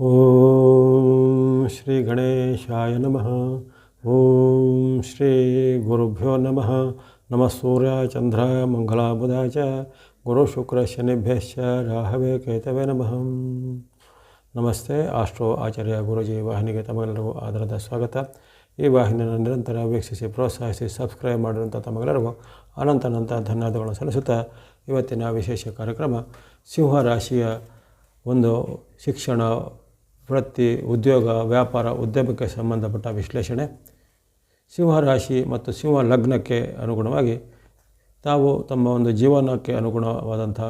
ಓಂ ಶ್ರೀ ಗಣೇಶಾಯ ನಮಃ. ಓಂ ಶ್ರೀ ಗುರುಭ್ಯೋ ನಮಃ. ನಮಃ ಸೂರ್ಯ ಚಂದ್ರ ಮಂಗಳ ಚ. ಗುರು ಶುಕ್ರ ಶನಿಭ್ಯಶ್ಚ ರಾಹವೇ ಕೇತವೇ ನಮಃ. ನಮಸ್ತೆ ಆಸ್ಟ್ರೋ ಆಚಾರ್ಯ ಗುರುಜಿ, ವಾಹಿನಿಗೆ ತಮಗೆಲ್ಲರಿಗೂ ಆಧಾರದ ಸ್ವಾಗತ. ಈ ವಾಹಿನಿಯನ್ನು ನಿರಂತರ ವೀಕ್ಷಿಸಿ, ಪ್ರೋತ್ಸಾಹಿಸಿ, ಸಬ್ಸ್ಕ್ರೈಬ್ ಮಾಡಿರುವಂಥ ತಮಗೆಲ್ಲರಿಗೂ ಅನಂತ ಅನಂತ ಧನ್ಯವಾದಗಳನ್ನು ಸಲ್ಲಿಸುತ್ತಾ ಇವತ್ತಿನ ವಿಶೇಷ ಕಾರ್ಯಕ್ರಮ ಸಿಂಹ ರಾಶಿಯ ಒಂದು ಶಿಕ್ಷಣ ವೃತ್ತಿ, ಉದ್ಯೋಗ, ವ್ಯಾಪಾರ, ಉದ್ಯಮಕ್ಕೆ ಸಂಬಂಧಪಟ್ಟ ವಿಶ್ಲೇಷಣೆ, ಸಿಂಹ ರಾಶಿ ಮತ್ತು ಸಿಂಹ ಲಗ್ನಕ್ಕೆ ಅನುಗುಣವಾಗಿ ತಾವು ತಮ್ಮ ಒಂದು ಜೀವನಕ್ಕೆ ಅನುಗುಣವಾದಂಥ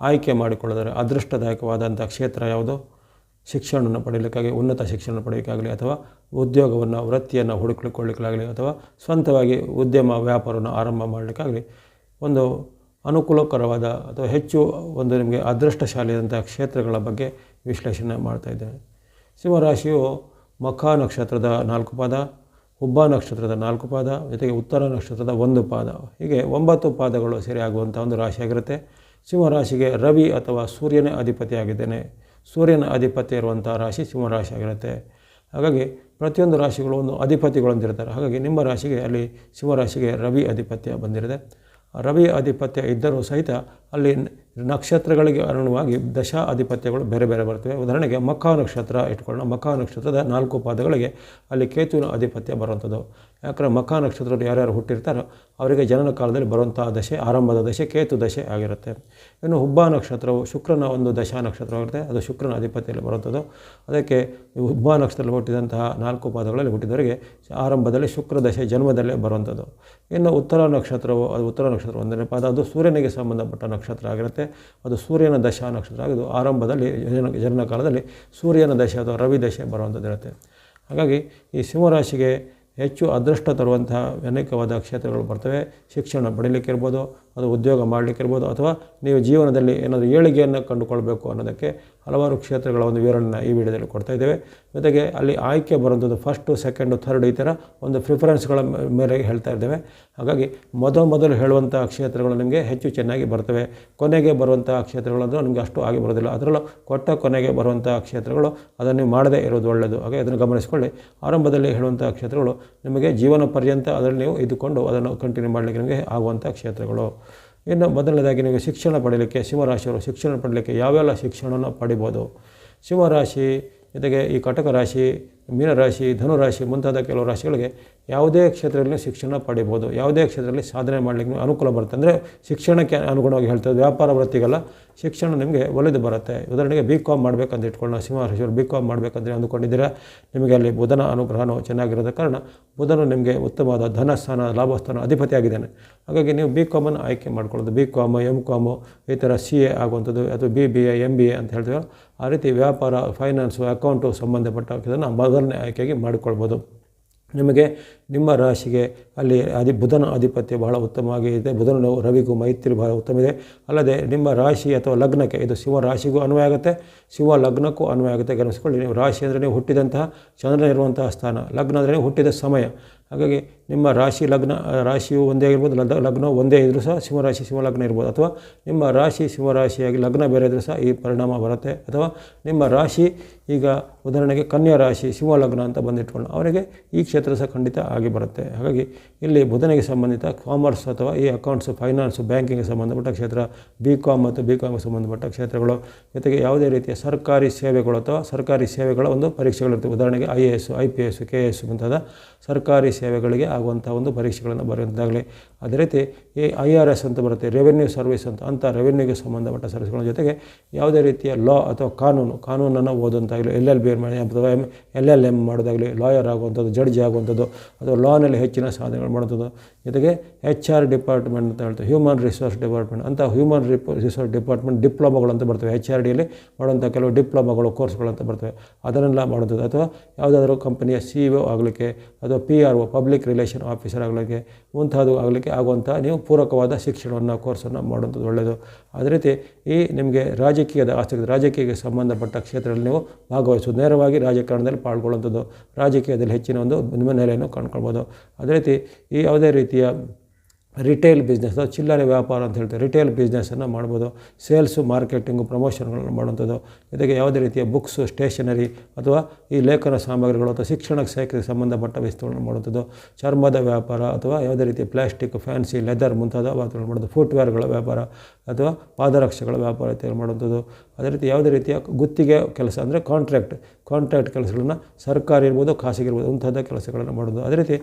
ಆಯ್ಕೆ ಮಾಡಿಕೊಳ್ಳದರೆ ಅದೃಷ್ಟದಾಯಕವಾದಂಥ ಕ್ಷೇತ್ರ ಯಾವುದು? ಶಿಕ್ಷಣವನ್ನು ಪಡೆಯಲಿಕ್ಕಾಗಿ ಉನ್ನತ ಶಿಕ್ಷಣ ಪಡೆಯಲಿಕ್ಕಾಗಲಿ ಅಥವಾ ಉದ್ಯೋಗವನ್ನು, ವೃತ್ತಿಯನ್ನು ಹುಡುಕಿಕೊಳ್ಳಿಕ್ಕಾಗಲಿ ಅಥವಾ ಸ್ವಂತವಾಗಿ ಉದ್ಯಮ, ವ್ಯಾಪಾರವನ್ನು ಆರಂಭ ಮಾಡಲಿಕ್ಕಾಗಲಿ ಒಂದು ಅನುಕೂಲಕರವಾದ ಅಥವಾ ಹೆಚ್ಚು ಒಂದು ನಿಮಗೆ ಅದೃಷ್ಟಶಾಲಿಯಾದಂಥ ಕ್ಷೇತ್ರಗಳ ಬಗ್ಗೆ ವಿಶ್ಲೇಷಣೆ ಮಾಡ್ತಾ ಇದ್ದೇನೆ. ಸಿಂಹರಾಶಿಯು ಮಖ ನಕ್ಷತ್ರದ ನಾಲ್ಕು ಪಾದ, ಹುಬ್ಬ ನಕ್ಷತ್ರದ ನಾಲ್ಕು ಪಾದ, ಜೊತೆಗೆ ಉತ್ತರ ನಕ್ಷತ್ರದ ಒಂದು ಪಾದ. ಹೀಗೆ ಒಂಬತ್ತು ಪಾದಗಳು ಸರಿಯಾಗುವಂಥ ಒಂದು ರಾಶಿಯಾಗಿರುತ್ತೆ ಸಿಂಹರಾಶಿಗೆ ರವಿ ಅಥವಾ ಸೂರ್ಯನೇ ಅಧಿಪತಿಯಾಗಿದ್ದೇನೆ. ಸೂರ್ಯನ ಅಧಿಪತಿ ಇರುವಂಥ ರಾಶಿ ಸಿಂಹರಾಶಿ ಆಗಿರುತ್ತೆ. ಹಾಗಾಗಿ ಪ್ರತಿಯೊಂದು ರಾಶಿಗಳು ಒಂದು ಅಧಿಪತಿಗಳು ಹಾಗಾಗಿ ನಿಮ್ಮ ರಾಶಿಗೆ ಅಲ್ಲಿ ಸಿಂಹರಾಶಿಗೆ ರವಿ ಅಧಿಪತ್ಯ ಬಂದಿರುತ್ತೆ. ರವಿ ಆಧಿಪತ್ಯ ಇದ್ದರೂ ಸಹಿತ ಅಲ್ಲಿ ನಕ್ಷತ್ರಗಳಿಗೆ ಅನುಗುಣವಾಗಿ ದಶಾ ಆಧಿಪತ್ಯಗಳು ಬೇರೆ ಬೇರೆ ಬರ್ತವೆ. ಉದಾಹರಣೆಗೆ ಮಖ ನಕ್ಷತ್ರ ಇಟ್ಕೊಳ್ಳೋಣ. ಮಖ ನಕ್ಷತ್ರದ ನಾಲ್ಕು ಪಾದಗಳಿಗೆ ಅಲ್ಲಿ ಕೇತುವಿನ ಆಧಿಪತ್ಯ ಬರುವಂಥದ್ದು. ಯಾಕಂದರೆ ಮಖ ನಕ್ಷತ್ರದಲ್ಲಿ ಯಾರ್ಯಾರು ಹುಟ್ಟಿರ್ತಾರೋ ಅವರಿಗೆ ಜನನ ಕಾಲದಲ್ಲಿ ಬರುವಂಥ ದಶೆ, ಆರಂಭದ ದಶೆ, ಕೇತು ದಶೆ ಆಗಿರುತ್ತೆ. ಇನ್ನು ಹುಬ್ಬ ನಕ್ಷತ್ರವು ಶುಕ್ರನ ಒಂದು ದಶಾ ನಕ್ಷತ್ರವಾಗಿರುತ್ತೆ. ಅದು ಶುಕ್ರನ ಆಧಿಪತ್ಯದಲ್ಲಿ ಬರುವಂಥದ್ದು. ಅದಕ್ಕೆ ಹುಬ್ಬ ನಕ್ಷತ್ರದಲ್ಲಿ ಹುಟ್ಟಿದಂತಹ ನಾಲ್ಕು ಪಾದಗಳಲ್ಲಿ ಹುಟ್ಟಿದವರಿಗೆ ಆರಂಭದಲ್ಲಿ ಶುಕ್ರ ದಶೆ, ಜನ್ಮದಲ್ಲೇ ಬರುವಂಥದ್ದು. ಇನ್ನು ಉತ್ತರ ನಕ್ಷತ್ರವು, ಅದು ಉತ್ತರ ನಕ್ಷತ್ರ ಒಂದನೇ ಪಾದ. ಅದು ಸೂರ್ಯನಿಗೆ ಸಂಬಂಧಪಟ್ಟ ನಕ್ಷತ್ರ ಆಗಿರುತ್ತೆ. ಅದು ಸೂರ್ಯನ ದಶಾ ನಕ್ಷತ್ರ ಆಗಿದ್ದು ಆರಂಭದಲ್ಲಿ ಜನ ಕಾಲದಲ್ಲಿ ಸೂರ್ಯನ ದಶೆ ಅಥವಾ ರವಿ ದಶೆ ಬರುವಂಥದ್ದು ಇರುತ್ತೆ. ಹಾಗಾಗಿ ಈ ಸಿಂಹರಾಶಿಗೆ ಹೆಚ್ಚು ಅದೃಷ್ಟ ತರುವಂತಹ ಅನೇಕವಾದ ಕ್ಷೇತ್ರಗಳು ಬರ್ತವೆ. ಶಿಕ್ಷಣ ಪಡೀಲಿಕ್ಕಿರ್ಬೋದು ಅದು ಉದ್ಯೋಗ ಮಾಡಲಿಕ್ಕಿರ್ಬೋದು ಅಥವಾ ನೀವು ಜೀವನದಲ್ಲಿ ಏನಾದರೂ ಏಳಿಗೆಯನ್ನು ಕಂಡುಕೊಳ್ಬೇಕು ಅನ್ನೋದಕ್ಕೆ ಹಲವಾರು ಕ್ಷೇತ್ರಗಳ ಒಂದು ವಿವರಣೆಯನ್ನು ಈ ವಿಡಿಯೋದಲ್ಲಿ ಕೊಡ್ತಾ ಇದ್ದೇವೆ. ಜೊತೆಗೆ ಅಲ್ಲಿ ಆಯ್ಕೆ ಬರೋದು ಫಸ್ಟು ಸೆಕೆಂಡು ಥರ್ಡ್ ಈ ಥರ ಒಂದು ಪ್ರಿಫರೆನ್ಸ್ಗಳ ಮೇಲೆ ಹೇಳ್ತಾ ಇದ್ದೇವೆ. ಹಾಗಾಗಿ ಮೊದಲು ಮೊದಲು ಹೇಳುವಂಥ ಕ್ಷೇತ್ರಗಳು ನಿಮಗೆ ಹೆಚ್ಚು ಚೆನ್ನಾಗಿ ಬರ್ತವೆ. ಕೊನೆಗೆ ಬರುವಂಥ ಕ್ಷೇತ್ರಗಳಂದ್ರೆ ನಿಮಗೆ ಅಷ್ಟು ಆಗಿ ಬರೋದಿಲ್ಲ ಅದರಲ್ಲೂ ಕೊಟ್ಟ ಕೊನೆಗೆ ಬರುವಂಥ ಕ್ಷೇತ್ರಗಳು ಅದನ್ನು ನೀವು ಮಾಡದೇ ಇರೋದು ಒಳ್ಳೆಯದು. ಹಾಗೆ ಅದನ್ನು ಗಮನಿಸಿಕೊಳ್ಳಿ. ಆರಂಭದಲ್ಲಿ ಹೇಳುವಂಥ ಕ್ಷೇತ್ರಗಳು ನಿಮಗೆ ಜೀವನ ಪರ್ಯಂತ ಅದರಲ್ಲಿ ನೀವು ಇದ್ದುಕೊಂಡು ಅದನ್ನು ಕಂಟಿನ್ಯೂ ಮಾಡಲಿಕ್ಕೆ ನಿಮಗೆ ಆಗುವಂಥ ಕ್ಷೇತ್ರಗಳು. ಇನ್ನು ಮೊದಲನೇದಾಗಿ ನಿಮಗೆ ಶಿಕ್ಷಣ ಪಡೀಲಿಕ್ಕೆ, ಸಿಂಹರಾಶಿಯವರು ಶಿಕ್ಷಣ ಪಡಲಿಕ್ಕೆ ಯಾವೆಲ್ಲ ಶಿಕ್ಷಣವನ್ನು ಪಡಿಬೋದು? ಸಿಂಹರಾಶಿ, ಜೊತೆಗೆ ಈ ಕಟಕ ರಾಶಿ ಮೀನರಾಶಿ ಧನುರಾಶಿ ಮುಂತಾದ ಕೆಲವು ರಾಶಿಗಳಿಗೆ ಯಾವುದೇ ಕ್ಷೇತ್ರದಲ್ಲಿ ಶಿಕ್ಷಣ ಪಡಿಬೋದು. ಯಾವುದೇ ಕ್ಷೇತ್ರದಲ್ಲಿ ಸಾಧನೆ ಮಾಡಲಿಕ್ಕೆ ಅನುಕೂಲ ಬರುತ್ತೆ. ಅಂದರೆ ಶಿಕ್ಷಣಕ್ಕೆ ಅನುಗುಣವಾಗಿ ಹೇಳ್ತದೆ ವ್ಯಾಪಾರ ವೃತ್ತಿಗೆಲ್ಲ. ಶಿಕ್ಷಣ ನಿಮಗೆ ಒಲಿದು ಬರುತ್ತೆ. ಉದಾಹರಣೆಗೆ ಬಿ ಕಾಮ್ ಮಾಡಬೇಕಂತ ಇಟ್ಕೊಳ್ಳೋಣ. ಸಿಂಹರಾಶಿಯವರು ಬಿ ಕಾಮ್ ಮಾಡಬೇಕಂದ್ರೆ ಅಂದುಕೊಂಡಿದ್ದೀರಾ? ನಿಮಗೆ ಅಲ್ಲಿ ಬುಧನ ಅನುಗ್ರಹನೂ ಚೆನ್ನಾಗಿರೋದ ಕಾರಣ ಬುಧನು ನಿಮಗೆ ಉತ್ತಮವಾದ ಧನಸ್ಥಾನ ಲಾಭಸ್ಥಾನ, ಅಧಿಪತಿ ಆಗಿದ್ದಾನೆ. ಹಾಗಾಗಿ ನೀವು ಬಿ ಕಾಮನ್ನು ಆಯ್ಕೆ ಮಾಡ್ಕೊಳ್ಳೋದು. ಬಿ ಕಾಮು ಎಂ ಕಾಮು ಈ ಥರ ಸಿ ಎ ಆಗುವಂಥದ್ದು ಅಥವಾ B B A M B A ಅಂತ ಹೇಳ್ತೀವಿ ಆ ರೀತಿ ವ್ಯಾಪಾರ ಫೈನಾನ್ಸು ಅಕೌಂಟು ಸಂಬಂಧಪಟ್ಟ ಇದನ್ನು ಮೊದಲನೇ ಆಯ್ಕೆಗೆ ಮಾಡಿಕೊಳ್ಬೋದು. ನಿಮಗೆ ನಿಮ್ಮ ರಾಶಿಗೆ ಅಲ್ಲಿ ಅಧಿ, ಬುಧನ ಆಧಿಪತ್ಯ ಬಹಳ ಉತ್ತಮವಾಗಿ ಇದೆ. ಬುಧನ ರವಿಗೂ ಮೈತ್ರಿ ಬಹಳ ಉತ್ತಮ ಇದೆ. ಅಲ್ಲದೆ ನಿಮ್ಮ ರಾಶಿ ಅಥವಾ ಲಗ್ನಕ್ಕೆ, ಇದು ಶಿವ ರಾಶಿಗೂ ಅನ್ವಯ ಆಗುತ್ತೆ. ಶಿವ ಲಗ್ನಕ್ಕೂ ಅನ್ವಯ ಆಗುತ್ತೆ. ಗಮನಿಸ್ಕೊಳ್ಳಿ, ನೀವು ರಾಶಿ ಅಂದರೆ ನೀವು ಹುಟ್ಟಿದಂತಹ ಚಂದ್ರನ ಇರುವಂತಹ ಸ್ಥಾನ. ಲಗ್ನ ಅಂದರೆ ಹುಟ್ಟಿದ ಸಮಯ. ಹಾಗಾಗಿ ನಿಮ್ಮ ರಾಶಿ ಲಗ್ನ ರಾಶಿಯು ಒಂದೇ ಆಗಿರ್ಬೋದು ಲಗ್ನ ಲಗ್ನ ಒಂದೇ ಇದ್ದರೂ ಸಹ ಸಿಂಹರಾಶಿ ಸಿಂಹಲಗ್ನ ಇರ್ಬೋದು. ಅಥವಾ ನಿಮ್ಮ ರಾಶಿ ಸಿಂಹರಾಶಿಯಾಗಿ ಲಗ್ನ ಬೇರೆ ಇದ್ದರೂ ಸಹ ಈ ಪರಿಣಾಮ ಬರುತ್ತೆ. ಅಥವಾ ನಿಮ್ಮ ರಾಶಿ ಈಗ ಉದಾಹರಣೆಗೆ ಕನ್ಯಾ ರಾಶಿ, ಸಿಂಹಲಗ್ನ ಅಂತ ಬಂದಿಟ್ಕೊಂಡು ಅವರಿಗೆ ಈ ಕ್ಷೇತ್ರ ಸಹ ಖಂಡಿತ ಆಗಿ ಬರುತ್ತೆ. ಹಾಗಾಗಿ ಇಲ್ಲಿ ಬುಧನಿಗೆ ಸಂಬಂಧಿತ ಕಾಮರ್ಸ್ ಅಥವಾ ಈ ಅಕೌಂಟ್ಸು, ಫೈನಾನ್ಸು ಬ್ಯಾಂಕಿಂಗ್ ಸಂಬಂಧಪಟ್ಟ ಕ್ಷೇತ್ರ ಬಿ ಕಾಮ್ ಮತ್ತು ಬಿ ಕಾಮ್ಗೆ ಸಂಬಂಧಪಟ್ಟ ಕ್ಷೇತ್ರಗಳು, ಜೊತೆಗೆ ಯಾವುದೇ ರೀತಿಯ ಸರ್ಕಾರಿ ಸೇವೆಗಳು ಅಥವಾ ಸರ್ಕಾರಿ ಸೇವೆಗಳ ಒಂದು ಪರೀಕ್ಷೆಗಳಿರ್ತವೆ. ಉದಾಹರಣೆಗೆ I A S, I P S, K S ಮುಂತಾದ ಸರ್ಕಾರಿ ಸೇವೆಗಳಿಗೆ ಆಗುವಂಥ ಒಂದು ಪರೀಕ್ಷೆಗಳನ್ನು ಬರೆಯುವಂಥದ್ದಾಗಲಿ ಅದೇ ರೀತಿ ಈ ಐ ಆರ್ ಎಸ್ ಅಂತ ಬರುತ್ತೆ ರೆವೆನ್ಯೂ ಸರ್ವಿಸ್ ಅಂತ ಅಂಥ ರೆವೆನ್ಯೂಗೆ ಸಂಬಂಧಪಟ್ಟ ಸರ್ವಿಸ್ಗಳ ಜೊತೆಗೆ ಯಾವುದೇ ರೀತಿಯ ಲಾ ಅಥವಾ ಕಾನೂನು, ಕಾನೂನನ್ನು ಓದುವಂತಾಗಲಿ ಎಲ್ ಎಲ್ ಬಿ ಮಾಡಿ ಅಥವಾ ಎಂ ಎಲ್ ಎಲ್ ಎಂ ಮಾಡೋದಾಗಲಿ ಲಾಯರ್ ಆಗುವಂಥದ್ದು ಜಡ್ಜ್ ಆಗುವಂಥದ್ದು, ಅಥವಾ ಲಾನಲ್ಲಿ ಹೆಚ್ಚಿನ ಸಾಧನೆಗಳು ಮಾಡುವಂಥದ್ದು. ಜೊತೆಗೆ ಎಚ್ ಆರ್ ಡಿಪಾರ್ಟ್ಮೆಂಟ್ ಅಂತ ಹೇಳ್ತಾರೆ ಹ್ಯೂಮನ್ ರಿಸೋರ್ಸ್ ಡಿಪಾರ್ಟ್ಮೆಂಟ್ ಅಂತ ಹ್ಯೂಮನ್ ರಿಪ ರಿಸೋರ್ಸ್ ಡಿಪಾರ್ಟ್ಮೆಂಟ್ ಡಿಪ್ಲೊಮಾಗಳು ಅಂತ ಬರ್ತವೆ. ಎಚ್ ಆರ್ ಡಿಯಲ್ಲಿ ಮಾಡುವಂಥ ಕೆಲವು ಡಿಪ್ಲೊಮೊಗಳು ಕೋರ್ಸ್ಗಳು ಅಂತ ಬರ್ತವೆ. ಅದನ್ನೆಲ್ಲ ಮಾಡುವಂಥದ್ದು. ಅಥವಾ ಯಾವುದಾದ್ರೂ ಕಂಪನಿಯ ಸಿ ಇ ಒ ಆಗಲಿಕ್ಕೆ, ಅಥವಾ P R O public relation officer ಆಗಲಿಕ್ಕೆ, ಮುಂತಾದವು ಆಗಲಿಕ್ಕೆ ಆಗುವಂಥ ನೀವು ಪೂರಕವಾದ ಶಿಕ್ಷಣವನ್ನು ಕೋರ್ಸನ್ನು ಮಾಡುವಂಥದ್ದು ಒಳ್ಳೆಯದು. ಅದೇ ರೀತಿ ಈ ನಿಮಗೆ ರಾಜಕೀಯದ ಆಸಕ್ತಿ ರಾಜಕೀಯಕ್ಕೆ ಸಂಬಂಧಪಟ್ಟ ಕ್ಷೇತ್ರದಲ್ಲಿ ನೀವು ಭಾಗವಹಿಸೋದು ನೇರವಾಗಿ ರಾಜಕಾರಣದಲ್ಲಿ ಪಾಲ್ಗೊಳ್ಳುವಂಥದ್ದು, ರಾಜಕೀಯದಲ್ಲಿ ಹೆಚ್ಚಿನ ಒಂದು ನಿಮ್ಮ ನೆಲೆಯನ್ನು ಕಂಡುಕೊಳ್ಬೋದು ಅದೇ ರೀತಿ ಈ ಯಾವುದೇ ರೀತಿಯ ರಿಟೇಲ್ ಬಿಸ್ನೆಸ್ ಚಿಲ್ಲರೆ ವ್ಯಾಪಾರ ಅಂತ ಹೇಳ್ತಾರೆ. ರಿಟೇಲ್ ಬಿಸ್ನೆಸ್ಸನ್ನು ಮಾಡ್ಬೋದು. ಸೇಲ್ಸು, ಮಾರ್ಕೆಟಿಂಗು ಪ್ರಮೋಷನ್ಗಳನ್ನು ಮಾಡುವಂಥದ್ದು. ಜೊತೆಗೆ ಯಾವುದೇ ರೀತಿಯ ಬುಕ್ಸು, ಸ್ಟೇಷನರಿ ಅಥವಾ ಈ ಲೇಖನ ಸಾಮಗ್ರಿಗಳು ಅಥವಾ ಶಿಕ್ಷಣಕ್ಕೆ ಸೇಕೆಗೆ ಸಂಬಂಧಪಟ್ಟ ವಸ್ತುಗಳನ್ನು ಮಾಡುವಂಥದ್ದು. ಚರ್ಮದ ವ್ಯಾಪಾರ ಅಥವಾ ಯಾವುದೇ ರೀತಿಯ ಪ್ಲಾಸ್ಟಿಕ್, ಫ್ಯಾನ್ಸಿ, ಲೆದರ್ ಮುಂತಾದ ವ್ಯಾಪಾರಗಳು ಮಾಡೋದು ಫುಟ್ವೇರ್ಗಳ ವ್ಯಾಪಾರ ಅಥವಾ ಪಾದರಕ್ಷೆಗಳ ವ್ಯಾಪಾರ ಇತ್ಯಾದಿ ಮಾಡುವಂಥದ್ದು. ಅದೇ ರೀತಿ ಯಾವುದೇ ರೀತಿಯ ಗುತ್ತಿಗೆ ಕೆಲಸ ಅಂದರೆ ಕಾಂಟ್ರಾಕ್ಟ್ ಕಾಂಟ್ರಾಕ್ಟ್ ಕೆಲಸಗಳನ್ನು ಸರ್ಕಾರ ಇರ್ಬೋದು, ಖಾಸಗಿ ಇರ್ಬೋದು ಅಂಥದ್ದು ಕೆಲಸಗಳನ್ನು ಮಾಡೋದು ಅದೇ ರೀತಿ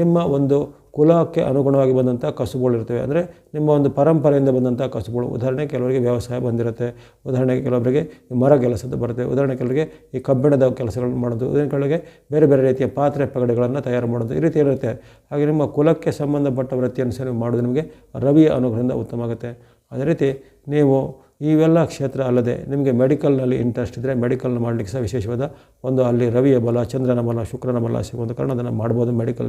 ನಿಮ್ಮ ಒಂದು ಕುಲಕ್ಕೆ ಅನುಗುಣವಾಗಿ ಬಂದಂಥ ಕಸುಬುಗಳು ಇರ್ತವೆ. ಅಂದರೆ ನಿಮ್ಮ ಒಂದು ಪರಂಪರೆಯಿಂದ ಬಂದಂಥ ಕಸುಬುಗಳು. ಉದಾಹರಣೆಗೆ ಕೆಲವರಿಗೆ ವ್ಯವಸಾಯ ಬಂದಿರುತ್ತೆ. ಉದಾಹರಣೆಗೆ ಕೆಲವರಿಗೆ ಮರ ಕೆಲಸದ್ದು ಬರುತ್ತೆ. ಉದಾಹರಣೆ ಕೆಲವರಿಗೆ ಈ ಕಬ್ಬಿಣದ ಕೆಲಸಗಳನ್ನು ಮಾಡೋದು. ಉದಾಹರಣೆ ಕೆಲವರಿಗೆ ಬೇರೆ ಬೇರೆ ರೀತಿಯ ಪಾತ್ರೆ ಪಗಡೆಗಳನ್ನು ತಯಾರು ಮಾಡೋದು ಈ ರೀತಿ ಇರುತ್ತೆ. ಹಾಗೆ ನಿಮ್ಮ ಕುಲಕ್ಕೆ ಸಂಬಂಧಪಟ್ಟ ವೃತ್ತಿಯನ್ನು ಸಹ ಮಾಡೋದು ನಿಮಗೆ ರವಿಯ ಅನುಗ್ರಹದಿಂದ ಉತ್ತಮ ಆಗುತ್ತೆ. ಅದೇ ರೀತಿ ನೀವು ಇವೆಲ್ಲ ಕ್ಷೇತ್ರ ಅಲ್ಲದೆ ನಿಮಗೆ ಮೆಡಿಕಲ್ನಲ್ಲಿ ಇಂಟ್ರೆಸ್ಟ್ ಇದ್ದರೆ ಮೆಡಿಕಲ್ನ ಮಾಡಲಿಕ್ಕೆ ಸಹ ವಿಶೇಷವಾದ ಒಂದು ಅಲ್ಲಿ ರವಿಯ ಬಲ, ಚಂದ್ರನ ಬಲ, ಶುಕ್ರನ ಬಲ ಸಿಗುವಂಥ ಕಾರಣ ಅದನ್ನು ಮಾಡ್ಬೋದು ಮೆಡಿಕಲ್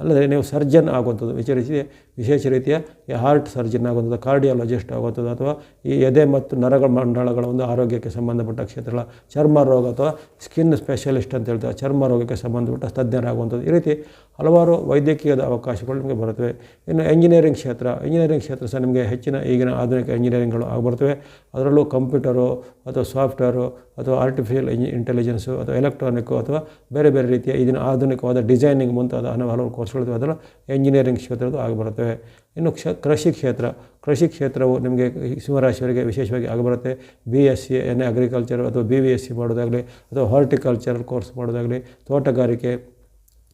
ಅಲ್ಲದೆ ನೀವು ಸರ್ಜನ್ ಆಗುವಂಥದ್ದು ರೀತಿಯ ವಿಶೇಷ ರೀತಿಯ ಈ ಹಾರ್ಟ್ ಸರ್ಜನ್ ಆಗುವಂಥದ್ದು ಕಾರ್ಡಿಯಾಲಜಿಸ್ಟ್ ಆಗುವಂಥದ್ದು ಅಥವಾ ಈ ಎದೆ ಮತ್ತು ನರಗಳ ಮಂಡಳಗಳ ಒಂದು ಆರೋಗ್ಯಕ್ಕೆ ಸಂಬಂಧಪಟ್ಟ ಕ್ಷೇತ್ರಗಳ ಚರ್ಮ ರೋಗ ಅಥವಾ ಸ್ಕಿನ್ ಸ್ಪೆಷಲಿಸ್ಟ್ ಅಂತ ಹೇಳ್ತಾರೆ ಚರ್ಮ ರೋಗಕ್ಕೆ ಸಂಬಂಧಪಟ್ಟ ತಜ್ಞರಾಗುವಂಥದ್ದು. ಈ ರೀತಿ ಹಲವಾರು ವೈದ್ಯಕೀಯದ ಅವಕಾಶಗಳು ನಿಮಗೆ ಬರುತ್ತವೆ. ಇನ್ನು ಎಂಜಿನಿಯರಿಂಗ್ ಕ್ಷೇತ್ರ ಇಂಜಿನಿಯರಿಂಗ್ ಕ್ಷೇತ್ರ ಸಹ ನಿಮಗೆ ಹೆಚ್ಚಿನ ಈಗಿನ ಆಧುನಿಕ ಇಂಜಿನಿಯರಿಂಗ್ಗಳು ಬರ್ತವೆ ಅದರಲ್ಲೂ ಕಂಪ್ಯೂಟರು ಅಥವಾ ಸಾಫ್ಟ್ವೇರು ಅಥವಾ ಆರ್ಟಿಫಿಷಿಯಲ್ ಇಂಟೆಲಿಜೆನ್ಸು ಅಥವಾ ಎಲೆಕ್ಟ್ರಾನಿಕ್ಕು ಅಥವಾ ಬೇರೆ ಬೇರೆ ರೀತಿಯ ಈಗಿನ ಆಧುನಿಕವಾದ ಡಿಸೈನಿಂಗ್ ಮುಂತಾದ ಹಲವಾರು ಹಲವು ಕೋರ್ಸ್ಗಳು ಇಂಜಿನಿಯರಿಂಗ್ ಎಂಜಿನಿಯರಿಂಗ್ ಕ್ಷೇತ್ರದ್ದು ಆಗಿಬರುತ್ತವೆ. ಇನ್ನು ಕ್ಷ, ಕೃಷಿ ಕ್ಷೇತ್ರ. ಕೃಷಿ ಕ್ಷೇತ್ರವು ನಿಮಗೆ ಸಿಂಹರಾಶಿಯವರಿಗೆ ವಿಶೇಷವಾಗಿ ಆಗಬರುತ್ತೆ B S C in agriculture ಅಥವಾ ಬಿ ವಿ ಎಸ್ ಸಿ ಮಾಡೋದಾಗಲಿ ಅಥವಾ ಹಾರ್ಟಿಕಲ್ಚರಲ್ ಕೋರ್ಸ್ ಮಾಡೋದಾಗಲಿ ತೋಟಗಾರಿಕೆ,